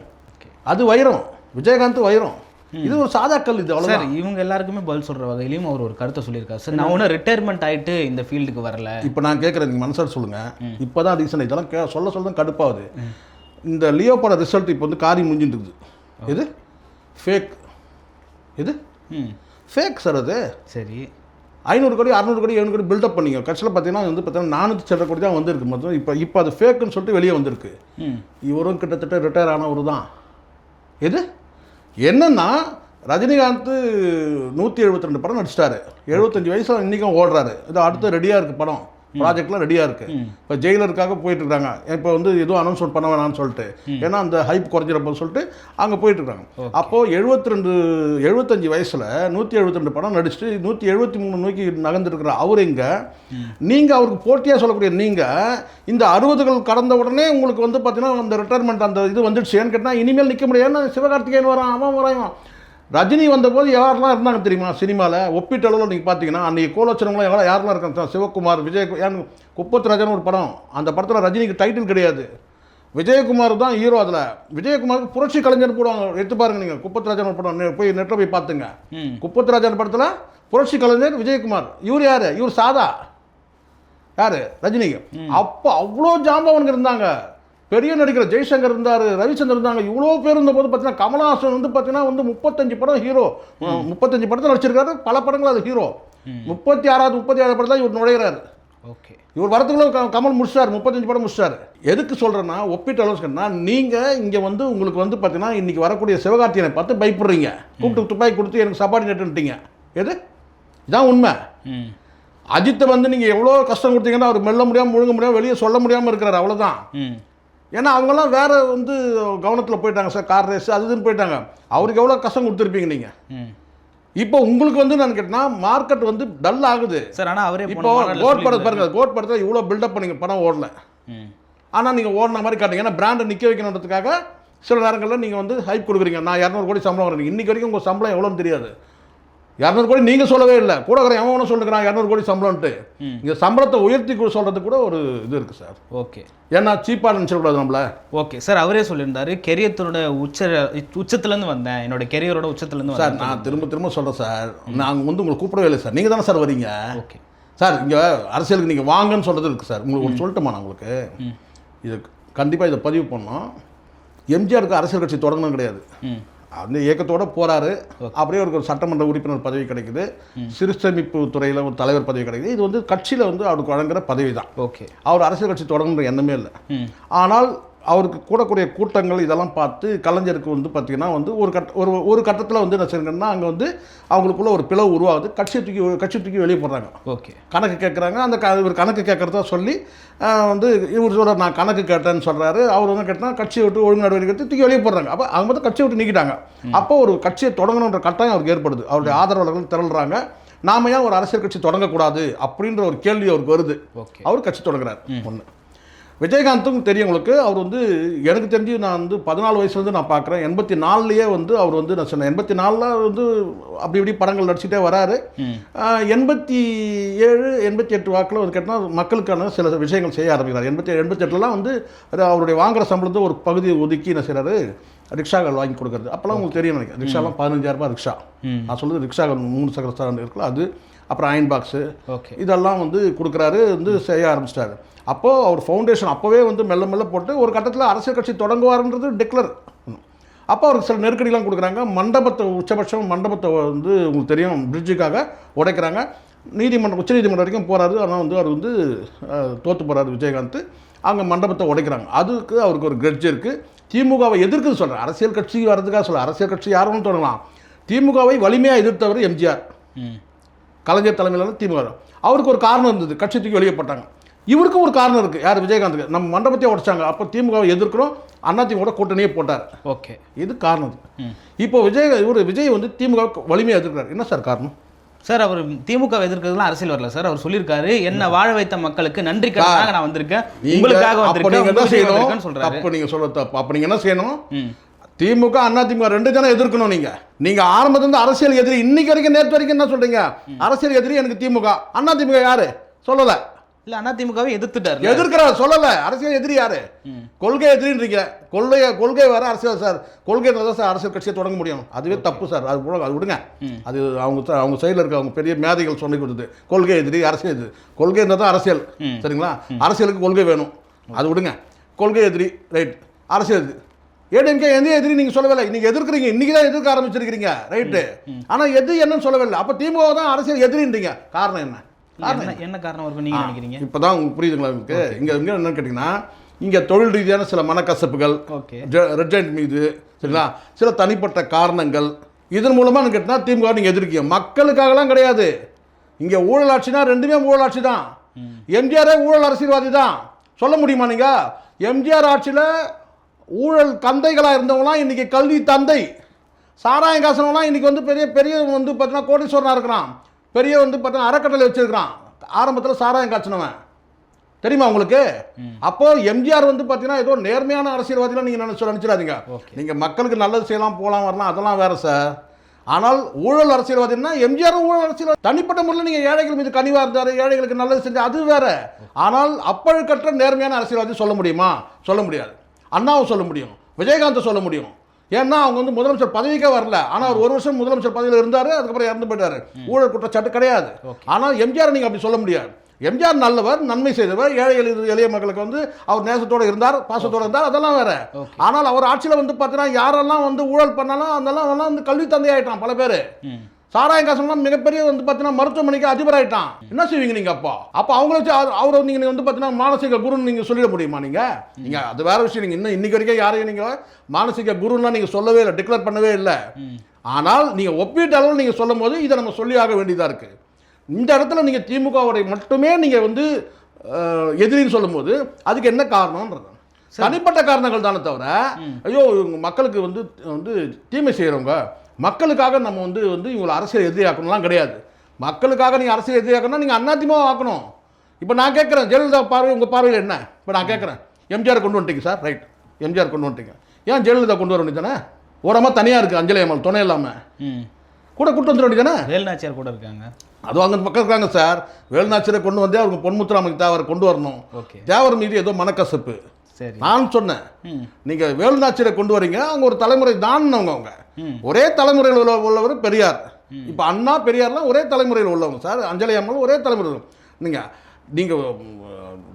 அது வைரம். விஜயகாந்த் வைரம். இது ஒரு சாதா கல் இது அவ்வளோதான் சார் இவங்க எல்லாருக்குமே பதில் சொல்ற வகையிலையும் அவர் ஒரு கருத்தை சொல்லியிருக்காரு. சார் நான் ஒன்றும் ரிட்டையர்மெண்ட் ஆயிட்டு இந்த ஃபீல்டுக்கு வரல. இப்போ நான் கேட்குறேன் நீங்கள் மனசார சொல்லுங்கள் இப்போ தான் ரீசன் இதெல்லாம் கே சொல்ல சொல்ல தான் கடுப்பாகுது. இந்த லியோ பட ரிசல்ட் இப்போ வந்து காரி முடிஞ்சுட்டு இருக்குது. இது ஃபேக் இது ம். ஃபேக் சார் அது. சரி. ஐநூறு கோடி அறநூறு கோடி எழுநூறு கோடி பில்டப் பண்ணிங்க. கட்சியில் பார்த்தீங்கன்னா வந்து பார்த்தீங்கன்னா நானூற்றி சில்லற கோடி தான் வந்திருக்கு. மொத்தம் இப்போ இப்போ அது ஃபேக்குன்னு சொல்லிட்டு வெளியே வந்திருக்கு. இவரும் கிட்டத்தட்ட ரிட்டையர் ஆனவர் தான். எது? என்னன்னா ரஜினிகாந்த் நூற்றி எழுபத்தி ரெண்டு படம் நடிச்சிட்டாரு. எழுபத்தஞ்சு வயசுல இன்றைக்கும் ஓடுறாரு. இது அடுத்து ரெடியாக இருக்குது படம். ப்ராஜெக்ட்லாம் ரெடியாக இருக்குது இப்போ ஜெயிலருக்காக போயிட்டு இருக்காங்க இப்போ வந்து எதுவும் அனௌன்ஸ்மெண்ட் பண்ண வேணாம்னு சொல்லிட்டு. ஏன்னா அந்த ஹைப் குறைஞ்சிடப்போன்னு சொல்லிட்டு அங்கே போயிட்டு இருக்காங்க அப்போது எழுபத்தி ரெண்டு எழுபத்தஞ்சு வயசில் நூற்றி எழுபத்தி படம் நடிச்சுட்டு நூற்றி எழுபத்தி மூணு நோக்கி நகர்ந்துருக்கிற அவர் எங்க? நீங்கள் அவருக்கு போட்டியாக சொல்லக்கூடிய நீங்கள் இந்த அறுபதுகள் கடந்த உடனே உங்களுக்கு வந்து பார்த்தீங்கன்னா அந்த ரிட்டையர்மெண்ட் அந்த இது வந்துடுச்சு. ஏன்னு கேட்டால் இனிமேல் நிற்க முடியாது ஏன்னா சிவகார்த்திகேயன் வரான் அவன் வரான் ரஜினி வந்தபோது யாரெல்லாம் இருந்தாங்க தெரியுமா சினிமாவில் ஒப்பீட்டளவில் நீங்கள் பார்த்தீங்கன்னா அன்றைக்கி கோலோச்சனங்களாம் யாரெல்லாம் யாரெல்லாம் இருக்காங்க சிவகுமார் விஜய் ஏன் குப்பத்து ராஜன் ஒரு படம். அந்த படத்தில் ரஜினிக்கு டைட்டில் கிடையாது. விஜயகுமார் தான் ஹீரோ அதில். விஜயகுமாருக்கு புரட்சி கலைஞர் போடுவாங்க எடுத்து பாருங்க நீங்கள் குப்பத்து ராஜன் ஒரு படம். போய் நெட்டில் போய் பார்த்துங்க ம். குப்பத்து ராஜன் படத்தில் புரட்சி கலைஞர் விஜயகுமார். இவர் யார்? இவர் சாதா. யார்? ரஜினிக்கு. அப்போ அவ்வளோ ஜாம்பவனுக்கு இருந்தாங்க. பெரிய நடிகர் ஜெய்சங்கர் இருந்தார் ரவிச்சந்தர் இருந்தாங்க இவ்வளோ பேர் இருந்தபோது பார்த்தீங்கன்னா கமலஹாசன் வந்து பார்த்தீங்கன்னா வந்து முப்பத்தஞ்சு படம் ஹீரோ. முப்பத்தஞ்சு படத்தில் நடிச்சிருக்காரு பல படங்கள் அது ஹீரோ. முப்பத்தி ஆறாவது முப்பத்தி ஆறாவது படத்தில் இவர் நுழையிறாரு. ஓகே. இவர் வரதுக்குள்ள க- கமல் முடிச்சார் முப்பத்தஞ்சு படம் முடிச்சார். எதுக்கு சொல்கிறேன்னா ஒப்பிட்டு அளவுக்குன்னா நீங்கள் இங்கே வந்து உங்களுக்கு வந்து பார்த்தீங்கன்னா இன்றைக்கி வரக்கூடிய சிவகார்த்தியனை பார்த்து பயப்படுறீங்க. கூப்பிட்டு துப்பாக்கி கொடுத்து எனக்கு சப்பார்டினேட்டுன்ட்டீங்க எது? இதான் உண்மை. அஜித்தை வந்து நீங்கள் எவ்வளோ கஷ்டம் கொடுத்தீங்கன்னா அவர் மெல்ல முடியாமல் முழுங்க முடியாமல் வெளியே சொல்ல முடியாமல் இருக்கிறார் அவ்வளோதான் ஏன்னா அவங்கெல்லாம் வேற வந்து கவனத்தில் போயிட்டாங்க சார். கார் ரேஸ் அது இதுன்னு போயிட்டாங்க. அவருக்கு எவ்வளோ கஷ்டம் கொடுத்துருப்பீங்க நீங்கள் இப்போ உங்களுக்கு வந்து நான் கேட்டேன்னா மார்க்கெட் வந்து டல் ஆகுது. சார் ஆனா அவரே இப்போ கோட் படத்தை. பாருங்க கோட் படத்தில் இவ்வளோ பில்டப் பண்ணீங்க படம் ஓடல. ஆனால் நீங்கள் ஓடின மாதிரி காட்டுங்க. ஏன்னா பிராண்டை நிற்க வைக்கணுன்றதுக்காக சில நேரங்களில் நீங்கள் வந்து ஹைப் கொடுக்குறீங்க. நான் இரநூறு கோடி சம்பளம் வரேன். இன்னைக்கு வரைக்கும் உங்கள் சம்பளம் எவ்வளோன்னு தெரியாது. இரநூறு கோடி நீங்கள் சொல்லவே இல்லை. கூட இருக்கிற எவன் ஒன்று சொல்லுகிறான் இரநூறு கோடி சம்பளம்ன்ட்டு. ம். இங்கே சம்பளத்தை உயர்த்தி சொல்றது கூட ஒரு இது இருக்குது சார். ஓகே. ஏன்னா சீப்பாக நினச்சிடக்கூடாது நம்மள. ஓகே. சார் அவரே சொல்லியிருந்தாரு கெரியத்தோட உச்ச உச்சத்துலேருந்து வந்தேன். என்னோட கெரியரோட உச்சத்துலேருந்து சார் நான் திரும்ப திரும்ப சொல்கிறேன் சார். நாங்கள் வந்து உங்களை கூப்பிடவே இல்லை சார். நீங்கள் தானே சார் வரீங்க? ஓகே. சார் இங்கே அரசியலுக்கு நீங்கள் வாங்கன்னு சொல்கிறது இருக்குது சார். உங்களுக்கு ஒரு சொல்லட்டுமா நான் உங்களுக்கு? இது கண்டிப்பாக இதை பதிவு பண்ணோம். எம்ஜிஆருக்கு அரசியல் கட்சி தொடங்கணும் கிடையாது. அந்த இயக்கத்தோட போறாரு. அப்படியே அவருக்கு ஒரு சட்டமன்ற உறுப்பினர் பதவி கிடைக்குது. சிறுசேமிப்பு துறையில் ஒரு தலைவர் பதவி கிடைக்குது. இது வந்து கட்சியில் வந்து அவருக்கு வழங்குற பதவி தான் ஓகே அவர் அரசியல் கட்சி தொடங்குற எண்ணமே இல்லை. ஆனால் அவருக்கு கூடக்கூடிய கூட்டங்கள் இதெல்லாம் பார்த்து கலைஞருக்கு வந்து பார்த்திங்கன்னா வந்து ஒரு கட்ட ஒரு ஒரு கட்டத்தில் வந்து என்ன செய்யணும்னா அங்கே வந்து அவங்களுக்குள்ள ஒரு பிளவு உருவாகுது. கட்சியை தூக்கி கட்சி தூக்கி வெளியே போடுறாங்க. ஓகே. கணக்கு கேட்குறாங்க. அந்த க இவர் கணக்கு கேட்குறதா சொல்லி வந்து இவர் சொல்ற நான் கணக்கு கேட்டேன்னு சொல்கிறாரு அவர் வந்து கேட்டால் கட்சியை விட்டு ஒழுங்கு நடவடிக்கை தூக்கி வெளியே போடுறாங்க. அப்போ அவங்க வந்து கட்சியை விட்டு நீக்கிட்டாங்க. அப்போ ஒரு கட்சியை தொடங்கணுன்ற கட்டாயம் அவருக்கு ஏற்படுது. அவருடைய ஆதரவாளர்கள் திரள்றாங்க. நாம ஏன் ஒரு அரசியல் கட்சி தொடங்கக்கூடாது? அப்படின்ற ஒரு கேள்வி அவருக்கு வருது. ஓகே. அவர் கட்சி தொடங்குறாரு. ஒன்று விஜயகாந்தும் தெரியும் உங்களுக்கு. அவர் வந்து எனக்கு தெரிஞ்சு நான் வந்து பதினாலு வயசுலேருந்து நான் பார்க்குறேன். எண்பத்தி நாலுலேயே வந்து அவர் வந்து நான் சொன்னேன். எண்பத்தி நாலில் வந்து அப்படி இப்படி படங்கள் நடிச்சுட்டே வராரு. எண்பத்தி ஏழு எண்பத்தி எட்டு வாக்கில் வந்து கேட்டால் மக்களுக்கான சில விஷயங்கள் செய்ய ஆரம்பிக்கிறார். எண்பத்தி எண்பத்தி எட்டுலாம் வந்து அது அவருடைய வாங்குற சம்பளத்தை ஒரு பகுதியை ஒதுக்கி என்ன செய்கிறாரு ரிக்ஷாக்கள் வாங்கி கொடுக்குறது. அப்போல்லாம் உங்களுக்கு தெரியும் நினைக்கிறேன். ரிக்ஷாலாம் பதினஞ்சாயிரம் ரூபாய் ரிக்ஷா. நான் சொல்றது ரிக்ஷாக்கள் மூணு சக்கர இருக்குல்ல அது. அப்புறம் அயன் பாக்ஸு. ஓகே. இதெல்லாம் வந்து கொடுக்குறாரு வந்து செய்ய ஆரம்பிச்சிட்டாரு. அப்போது அவர் ஃபவுண்டேஷன் அப்போவே வந்து மெல்ல மெல்ல போட்டு ஒரு கட்டத்தில் அரசியல் கட்சி தொடங்குவாருன்றது டிக்ளர் அப்போ அவருக்கு சில நெருக்கடிலாம் கொடுக்குறாங்க. மண்டபத்தை உச்சபட்சம் மண்டபத்தை வந்து உங்களுக்கு தெரியும் பிரிட்ஜுக்காக உடைக்கிறாங்க. நீதிமன்றம் உச்சநீதிமன்றம் வரைக்கும் போகிறாரு ஆனால் வந்து அவர் வந்து தோத்து போகிறாரு விஜயகாந்த். அங்கே மண்டபத்தை உடைக்கிறாங்க. அதுக்கு அவருக்கு ஒரு கிரட்ஜ் இருக்குது திமுகவை எதிர்க்குது சொல்கிறேன் அரசியல் கட்சி வர்றதுக்காக சொல்ல அரசியல் கட்சி யாரும் தொடங்கலாம். திமுகவை வலிமையாக எதிர்த்தவர் எம்ஜிஆர். கலைஞர் தலைமையிலான திமுக. அவருக்கு ஒரு காரணம் இருந்தது. கட்சி தூக்கி வெளியே போட்டாங்க. இவருக்கும் ஒரு காரணம் இருக்குது யார்? விஜயகாந்துக்கு. நம்ம மண்டபத்தையே உடைச்சாங்க. அப்போ திமுகவை எதிர்க்கிறோம். அதிமுக கூட்டணியே போட்டார். ஓகே. இது காரணம் இப்போ விஜய் இவர் விஜய் வந்து திமுக வலிமையாக எதிர்க்கிறார். என்ன சார் காரணம்? சார் அவர் திமுக எதிர்க்கிறதுலாம் அரசியல் வரல சார். அவர் சொல்லியிருக்காரு என்ன வாழ வைத்த மக்களுக்கு நன்றி கடனாக நான் வந்திருக்கேன். உங்களுக்காக வந்திருக்கேன். என்ன செய்யணும்? சொல்றாரு. அப்போ நீங்கள் சொல்ல தப்பு. அப்போ நீங்கள் என்ன செய்யணும்? திமுக அண்ணா திமுக ரெண்டு தானே எதிர்க்கணும் நீங்க. நீங்க ஆரம்பத்துல இருந்து அரசியல் எதிரி இன்னைக்கு வரைக்கும் நேற்று வரைக்கும் என்ன சொல்றீங்க? அரசியல் எதிரி எனக்கு திமுக அண்ணா திமுக யாரு? சொல்லல. இல்ல அண்ணா திமுகவை எதிர்த்துட்டாரு எதிர்க்கிறார் சொல்லல. அரசியல் எதிரி யாரு. கொள்கை எதிரின்றீங்க. கொள்கை கொள்கை வேற அரசியல் சார். கொள்கை சார் அரசியல் கட்சியை தொடங்க முடியும். அதுவே தப்பு சார். அது அது விடுங்க. அது அவங்க அவங்க சைடில் இருக்க அவங்க பெரிய மேதைகள் சொல்லி கொடுத்தது. கொள்கை எதிரி அரசியல் எதிரி. கொள்கை இருந்தால் தான் அரசியல். சரிங்களா? அரசியலுக்கு கொள்கை வேணும். அது விடுங்க. கொள்கை எதிரி ரைட் அரசியல் எதிரி. ஏடிஎம்கே எந்த எதிரி நீங்க சொல்லவே இல்லை. நீங்க எதிர்க்கிறீங்க. இன்னைக்கு தான் எதிர்க்க ஆரம்பிச்சிருக்கீங்க ரைட்டு ஆனா எது என்னன்னு சொல்லவே இல்லை. அப்ப திமுக தான் அரசியல் எதிரின்றீங்க. காரணம் என்ன? என்ன காரணம் இருக்கும் நீங்க நினைக்கிறீங்க? இப்போதான் உங்களுக்கு புரியுதுங்களா உங்களுக்கு? இங்க இங்க என்னன்னு கேட்டிங்கன்னா இங்க தொழில் ரீதியான சில மனக்கசப்புகள் ரெட் மீது சரிங்களா? சில தனிப்பட்ட காரணங்கள் இதன் மூலமா எனக்கு கேட்டினா திமுக நீங்க எதிர்க்கீங்க. மக்களுக்காகலாம் கிடையாது. இங்க ஊழல் ஆட்சினா ரெண்டுமே ஊழல் ஆட்சி தான். எம்ஜிஆரே ஊழல் அரசியல்வாதி தான். சொல்ல முடியுமா நீங்க? எம்ஜிஆர் ஆட்சியில ஊழல் தந்தைகளா இருந்தவங்களாம் இன்னைக்கு கல்வி தந்தை. சாராயம் காசனவங்களாம் இன்னைக்கு வந்து பெரிய பெரிய வந்து பார்த்தீங்கன்னா கோடீஸ்வரனா இருக்கிறான். பெரிய வந்து பார்த்தீங்கன்னா அறக்கட்டளை வச்சிருக்கிறான். ஆரம்பத்தில் சாராயம் காய்ச்சினவன். தெரியுமா உங்களுக்கு? அப்போ எம்ஜிஆர் வந்து பார்த்தீங்கன்னா ஏதோ நேர்மையான அரசியல்வாதிலாம் நீங்கள் நினைச்சு நினச்சிடாதீங்க. நீங்கள் மக்களுக்கு நல்லது செய்யலாம் போகலாம் வரலாம் அதெல்லாம் வேற சார் ஆனால் ஊழல் அரசியல்வாதின்னா எம்ஜிஆர் ஊழல் அரசியல் தனிப்பட்ட முறையில் நீங்கள் ஏழைகள் மீது கனிவாக இருந்தார் ஏழைகளுக்கு நல்லது செஞ்சு அது வேற. ஆனால் அப்பழுக்கற்ற நேர்மையான அரசியல்வாதி சொல்ல முடியுமா? சொல்ல முடியாது. அண்ணாவை சொல்ல முடியும். விஜயகாந்தை சொல்ல முடியும். ஏன்னா அவங்க வந்து முதலமைச்சர் பதவிக்கே வரல. ஆனால் அவர் ஒரு வருஷம் முதலமைச்சர் பதவியில் இருந்தார் அதுக்கப்புறம் இறந்து போயிட்டாரு. ஊழல் குற்றச்சாட்டு கிடையாது. ஆனால் எம்ஜிஆர் நீங்கள் அப்படி சொல்ல முடியாது. எம்ஜிஆர் நல்லவர் நன்மை செய்தவர் ஏழை எளிய எளிய மக்களுக்கு வந்து அவர் நேசத்தோடு இருந்தார் பாசத்தோடு இருந்தார் அதெல்லாம் வேற. ஆனால் அவர் ஆட்சியில் வந்து பார்த்தீங்கன்னா யாரெல்லாம் வந்து ஊழல் பண்ணாலும் அதெல்லாம் வந்து கல்வி தந்தை ஆயிட்டான் பல பேர். சாராயம் காசுலாம் மிகப்பெரிய வந்து பார்த்தீங்கன்னா மருத்துவமனைக்கு அதிபர் ஆயிட்டான் என்ன செய்வீங்க நீங்க அப்போ? அப்போ அவங்கள வச்சு அவர்- நீங்க வந்து பார்த்தீங்கன்னா மானசீக குருன்னு நீங்க சொல்லிட முடியுமா நீங்க? நீங்க அது வேற விஷயம். நீங்க இன்னும் இன்னைக்கு வரைக்கும் யாரையும் நீங்க மானசீக குருன்னா நீங்க சொல்லவே இல்லை டிக்ளேர் பண்ணவே இல்லை. ஆனால் நீங்க ஒப்பீட்டு அளவில் நீங்க சொல்லும் போது இதை நம்ம சொல்லி ஆக வேண்டியதா இருக்கு. இந்த இடத்துல நீங்க திமுகவுடைய மட்டுமே நீங்க வந்து எதிரின்னு சொல்லும்போது அதுக்கு என்ன காரணம்ன்றது? தனிப்பட்ட காரணங்கள் தானே தவிர ஐயோ மக்களுக்கு வந்து வந்து தீமை செய்கிறவங்க மக்களுக்காக நம்ம வந்து வந்து இவங்களை அரசியல் எதிரியாக்கணும்லாம் கிடையாது. மக்களுக்காக நீங்கள் அரசியல் எதிரியாக்கணும்னா நீங்கள் அதிமுக ஆக்கணும். இப்போ நான் கேட்குறேன் ஜெயலலிதா பார்வை உங்கள் பார்வையில் என்ன? இப்போ நான் கேட்குறேன். எம்ஜிஆர் கொண்டு வந்துட்டீங்க சார் ரைட் எம்ஜிஆர் கொண்டு வந்துட்டீங்க. ஏன் ஜெயலலிதா கொண்டு வர வேண்டியதானே ஓரமாக தனியாக இருக்குது அஞ்சலி அம்மல் துணை இல்லாமல் கூட கூட்டு வந்துட வேண்டியதானே வேலுநாச்சியார் கூட இருக்காங்க. அதுவும் அங்கே பக்கம் இருக்காங்க சார். வேலுநாச்சியரை கொண்டு வந்தே அவங்க பொன்முத்துராமனுக்கு தேவரை கொண்டு வரணும். ஓகே. தேவர் மீது ஏதோ மனக்கசப்பு. சரி. நான் சொன்னேன் ம். நீங்க வேலுநாச்சியரை கொண்டு வரீங்க அவங்க ஒரு தலைமுறை தான்னவங்க அவங்க. ம். ஒரே தலைமுறையில் உள்ள உள்ளவர் பெரியார். இப்போ அண்ணா பெரியார்லாம் ஒரே தலைமுறையில் உள்ளவங்க. சார் அஞ்சலி அம்மல் ஒரே தலைமுறையில் நீங்க நீங்க உம்,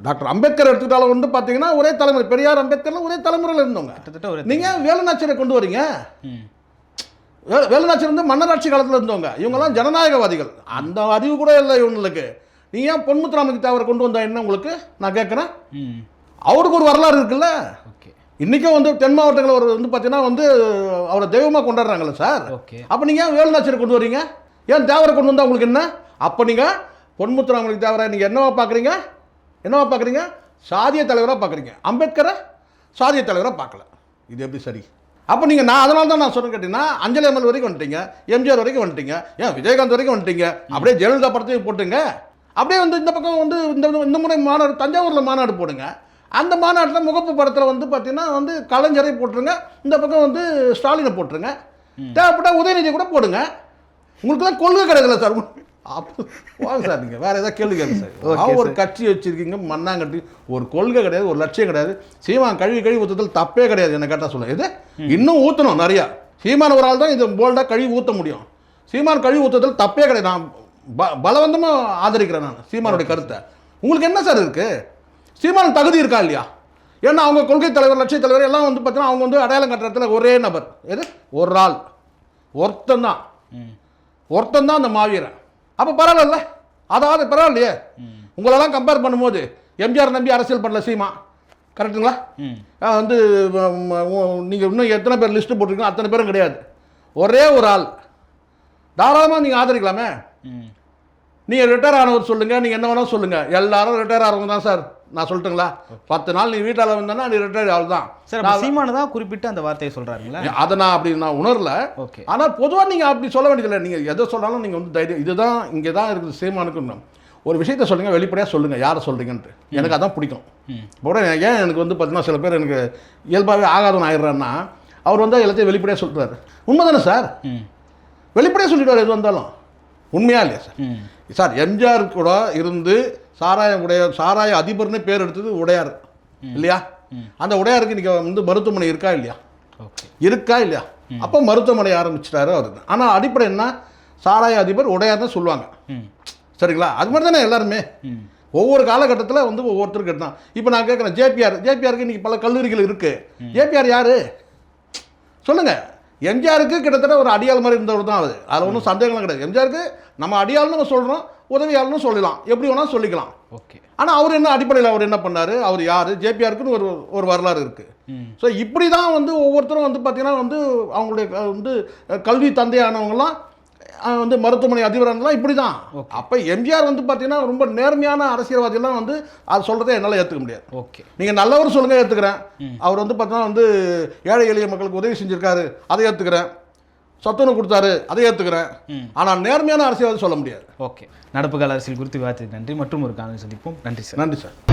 டாக்டர் அம்பேத்கர் எடுத்துக்கிட்டாலும் வந்து பார்த்தீங்கன்னா ஒரே தலைமுறை பெரியார் அம்பேத்கர்லாம் ஒரே தலைமுறையில் இருந்தவங்க. கிட்டத்தட்ட ஒரு நீங்க வேலுநாச்சியரை கொண்டு வரீங்க. வேலுநாச்சியர் வந்து மன்னராட்சி காலத்தில் இருந்தவங்க. இவங்கெல்லாம் ஜனநாயகவாதிகள். அந்த அறிவு கூட இல்லை இவங்களுக்கு. நீங்க ஏன் பொன்முத்துராமனுக்கு தேவரை கொண்டு வந்தா என்ன உங்களுக்கு? நான் கேட்குறேன். அவருக்கு ஒரு வரலாறு இருக்குல்ல? ஓகே. இன்றைக்கும் வந்து தென் மாவட்டங்களில் ஒரு வந்து பார்த்தீங்கன்னா வந்து அவரை தெய்வமாக கொண்டாடுறாங்கல்ல சார்? ஓகே. அப்போ நீங்கள் ஏன் வேலுநாச்சியரை கொண்டு வரீங்க? ஏன் தேவரை கொண்டு வந்தால் உங்களுக்கு என்ன? அப்போ நீங்கள் பொன்முத்துராமலிங்க தேவரை நீங்கள் என்னவா பார்க்குறீங்க என்னவா பார்க்குறீங்க சாதிய தலைவராக பார்க்குறீங்க அம்பேத்கரை சாதிய தலைவராக பார்க்கல இது எப்படி சரி? அப்போ நீங்கள் நான் அதனால தான் நான் சொன்னேன் கேட்டிங்கன்னா அஞ்சலி அம்மல் வரைக்கும் வந்துட்டீங்க எம்ஜிஆர் வரைக்கும் வந்துட்டீங்க ஏன் விஜயகாந்த் வரைக்கும் வந்துட்டீங்க? அப்படியே ஜெயலலிதா படத்தையும் போட்டுங்க. அப்படியே வந்து இந்த பக்கம் வந்து இந்த இந்த முறை மாநாடு தஞ்சாவூரில் மாநாடு போடுங்க. அந்த மாநாட்டில் முகப்பு படத்தில் வந்து பார்த்தீங்கன்னா வந்து கலைஞரை போட்டுருங்க இந்த பக்கம் வந்து ஸ்டாலினை போட்டுருங்க. தேவைப்பட்ட உதயநிதி கூட போடுங்க. உங்களுக்கு தான் கொள்கை கிடையாதுல்ல சார். அப்போ வாங்க சார் நீங்கள் வேறு ஏதாவது கேள்வி கேளுங்க சார். ஒரு கட்சி வச்சிருக்கீங்க மண்ணாங்கட்டி ஒரு கொள்கை கிடையாது ஒரு லட்சியம் கிடையாது. சீமான் கழுவி கழுவி ஊற்றுறதுல தப்பே கிடையாது என்ன கேட்டால் சொல்ல. இது இன்னும் ஊற்றணும் நிறையா. சீமான் ஒரு ஆள் தான் இது போல்டாக கழுவி ஊற்ற முடியும். சீமான் கழுவி ஊற்றுறதுல தப்பே கிடையாது. நான் ப பலவந்தமாக ஆதரிக்கிறேன் நான் சீமானுடைய கருத்தை. உங்களுக்கு என்ன சார் இருக்குது சீமானுக்கு தகுதி இருக்கா இல்லையா? ஏன்னா அவங்க கொள்கை தலைவர் லட்சிய தலைவர் எல்லாம் வந்து பார்த்தீங்கன்னா அவங்க வந்து அடையாளம் கட்டுறதுல ஒரே நபர். எது? ஒரு ஆள். ஒருத்தன் தான். ஒருத்தன் தான் அந்த மாவீரன். அப்போ பரவாயில்ல. அதாவது பரவாயில்லையே. உங்களெல்லாம் கம்பேர் பண்ணும்போது எம்ஜிஆர் நம்பி அரசியல் பண்ணல சீமா. கரெக்டுங்களா வந்து நீங்கள் இன்னும் எத்தனை பேர் லிஸ்ட்டு போட்டிருக்கீங்க அத்தனை பேரும் கிடையாது. ஒரே ஒரு ஆள். தாராளமாக நீங்கள் ஆதரிக்கலாமே. நீங்கள் ரிட்டையர் ஆனவர் சொல்லுங்கள் நீங்கள் என்ன வேணாலும் சொல்லுங்கள் எல்லாரும் ரிட்டையர் ஆகிறவங்க தான் சார். நான் சொல்லட்டுங்களா? பத்து நாள் நீ வீட்டால் வந்தேன்னா நீ ரிட்டையர் ஆள் தான் சார் சீமானு தான் குறிப்பிட்டு அந்த வார்த்தையை சொல்றாருங்களா? அதை நான் அப்படி நான் உணரல. ஓகே. ஆனால் பொதுவாக நீங்கள் அப்படி சொல்ல வேண்டியதில்லை. நீங்கள் எதை சொன்னாலும் நீங்கள் வந்து தைரியம் இதுதான் இங்கே தான் இருக்குது சீமானுக்கு ஒரு விஷயத்த சொல்லுங்கள் வெளிப்படையாக சொல்லுங்கள் யாரை சொல்கிறீங்கன்ட்டு எனக்கு அதான் பிடிக்கும். இப்போ ஏன் எனக்கு வந்து பார்த்தீங்கன்னா சில பேர் எனக்கு இயல்பாகவே ஆகாதவன் ஆயிடுறான்னா அவர் வந்து எல்லாத்தையும் வெளிப்படையாக சொல்கிறாரு உண்மைதானே சார்? ம். வெளிப்படையாக சொல்லிடுவார் எது வந்தாலும். உண்மையா இல்லையா சார்? சார் எம்ஜிஆர் கூட இருந்து சாராய உடைய சாராய அதிபர்னு பேர் எடுத்தது உடையார். இல்லையா? அந்த உடையாருக்கு இன்னைக்கு வந்து மருத்துவமனை இருக்கா இல்லையா? இருக்கா இல்லையா? அப்போ மருத்துவமனை ஆரம்பிச்சிட்டாரு அவர். ஆனால் அடிப்படை என்ன? சாராய அதிபர் உடையார் தான் சொல்லுவாங்க சரிங்களா? அது மாதிரி தானே எல்லாருமே? ஒவ்வொரு காலகட்டத்தில் வந்து ஒவ்வொருத்தருக்கு தான் இப்போ நான் கேட்குறேன் ஜேபிஆர். ஜேபிஆருக்கு இன்னைக்கு பல கல்லூரிகள் இருக்குது ஜேபிஆர் யாரு? சொல்லுங்க. எம்ஜிஆருக்கு கிட்டத்தட்ட ஒரு அடியாள் மாதிரி இருந்தவர் தான் அது அதில் ஒன்றும் சந்தேகம்லாம் கிடையாது. எம்ஜிஆருக்கு நம்ம அடியாள்னு நம்ம சொல்கிறோம் உதவியாளர்னு சொல்லலாம் எப்படி வேணாலும் சொல்லிக்கலாம். ஓகே. ஆனால் அவர் என்ன அடிப்படையில் அவர் என்ன பண்ணார்? அவர் யார்? ஜேபிஆருக்குன்னு ஒரு ஒரு வரலாறு இருக்குது ஸோ இப்படி தான் வந்து ஒவ்வொருத்தரும் வந்து பார்த்தீங்கன்னா வந்து அவங்களுடைய க- வந்து கல்வி தந்தையானவங்கலாம் அஹ், வந்து மருத்துவமனை அதிபரானலாம் இப்படி தான் அப்போ எம்ஜிஆர் வந்து பார்த்தீங்கன்னா ரொம்ப நேர்மையான அரசியல்வாதியெல்லாம் வந்து அது சொல்கிறத என்னால் ஏற்றுக்க முடியாது. ஓகே. நீங்கள் நல்லவர் சொல்லுங்க ஏற்றுக்கிறேன் அவர் வந்து பார்த்தீங்கன்னா வந்து ஏழை எளிய மக்களுக்கு உதவி செஞ்சிருக்காரு. அதை ஏற்றுக்கிறேன் சத்துணவு கொடுத்தாரு அதை ஏற்றுக்கிறேன். ஆனால் நேர்மையான அரசியல்வாதி சொல்ல முடியாது. ஓகே. நடப்பு கால அரசியல் குறித்து விவாதத்துக்கு நன்றி. மற்றும் ஒரு காணொலி சந்திப்போம். நன்றி சார். நன்றி சார்.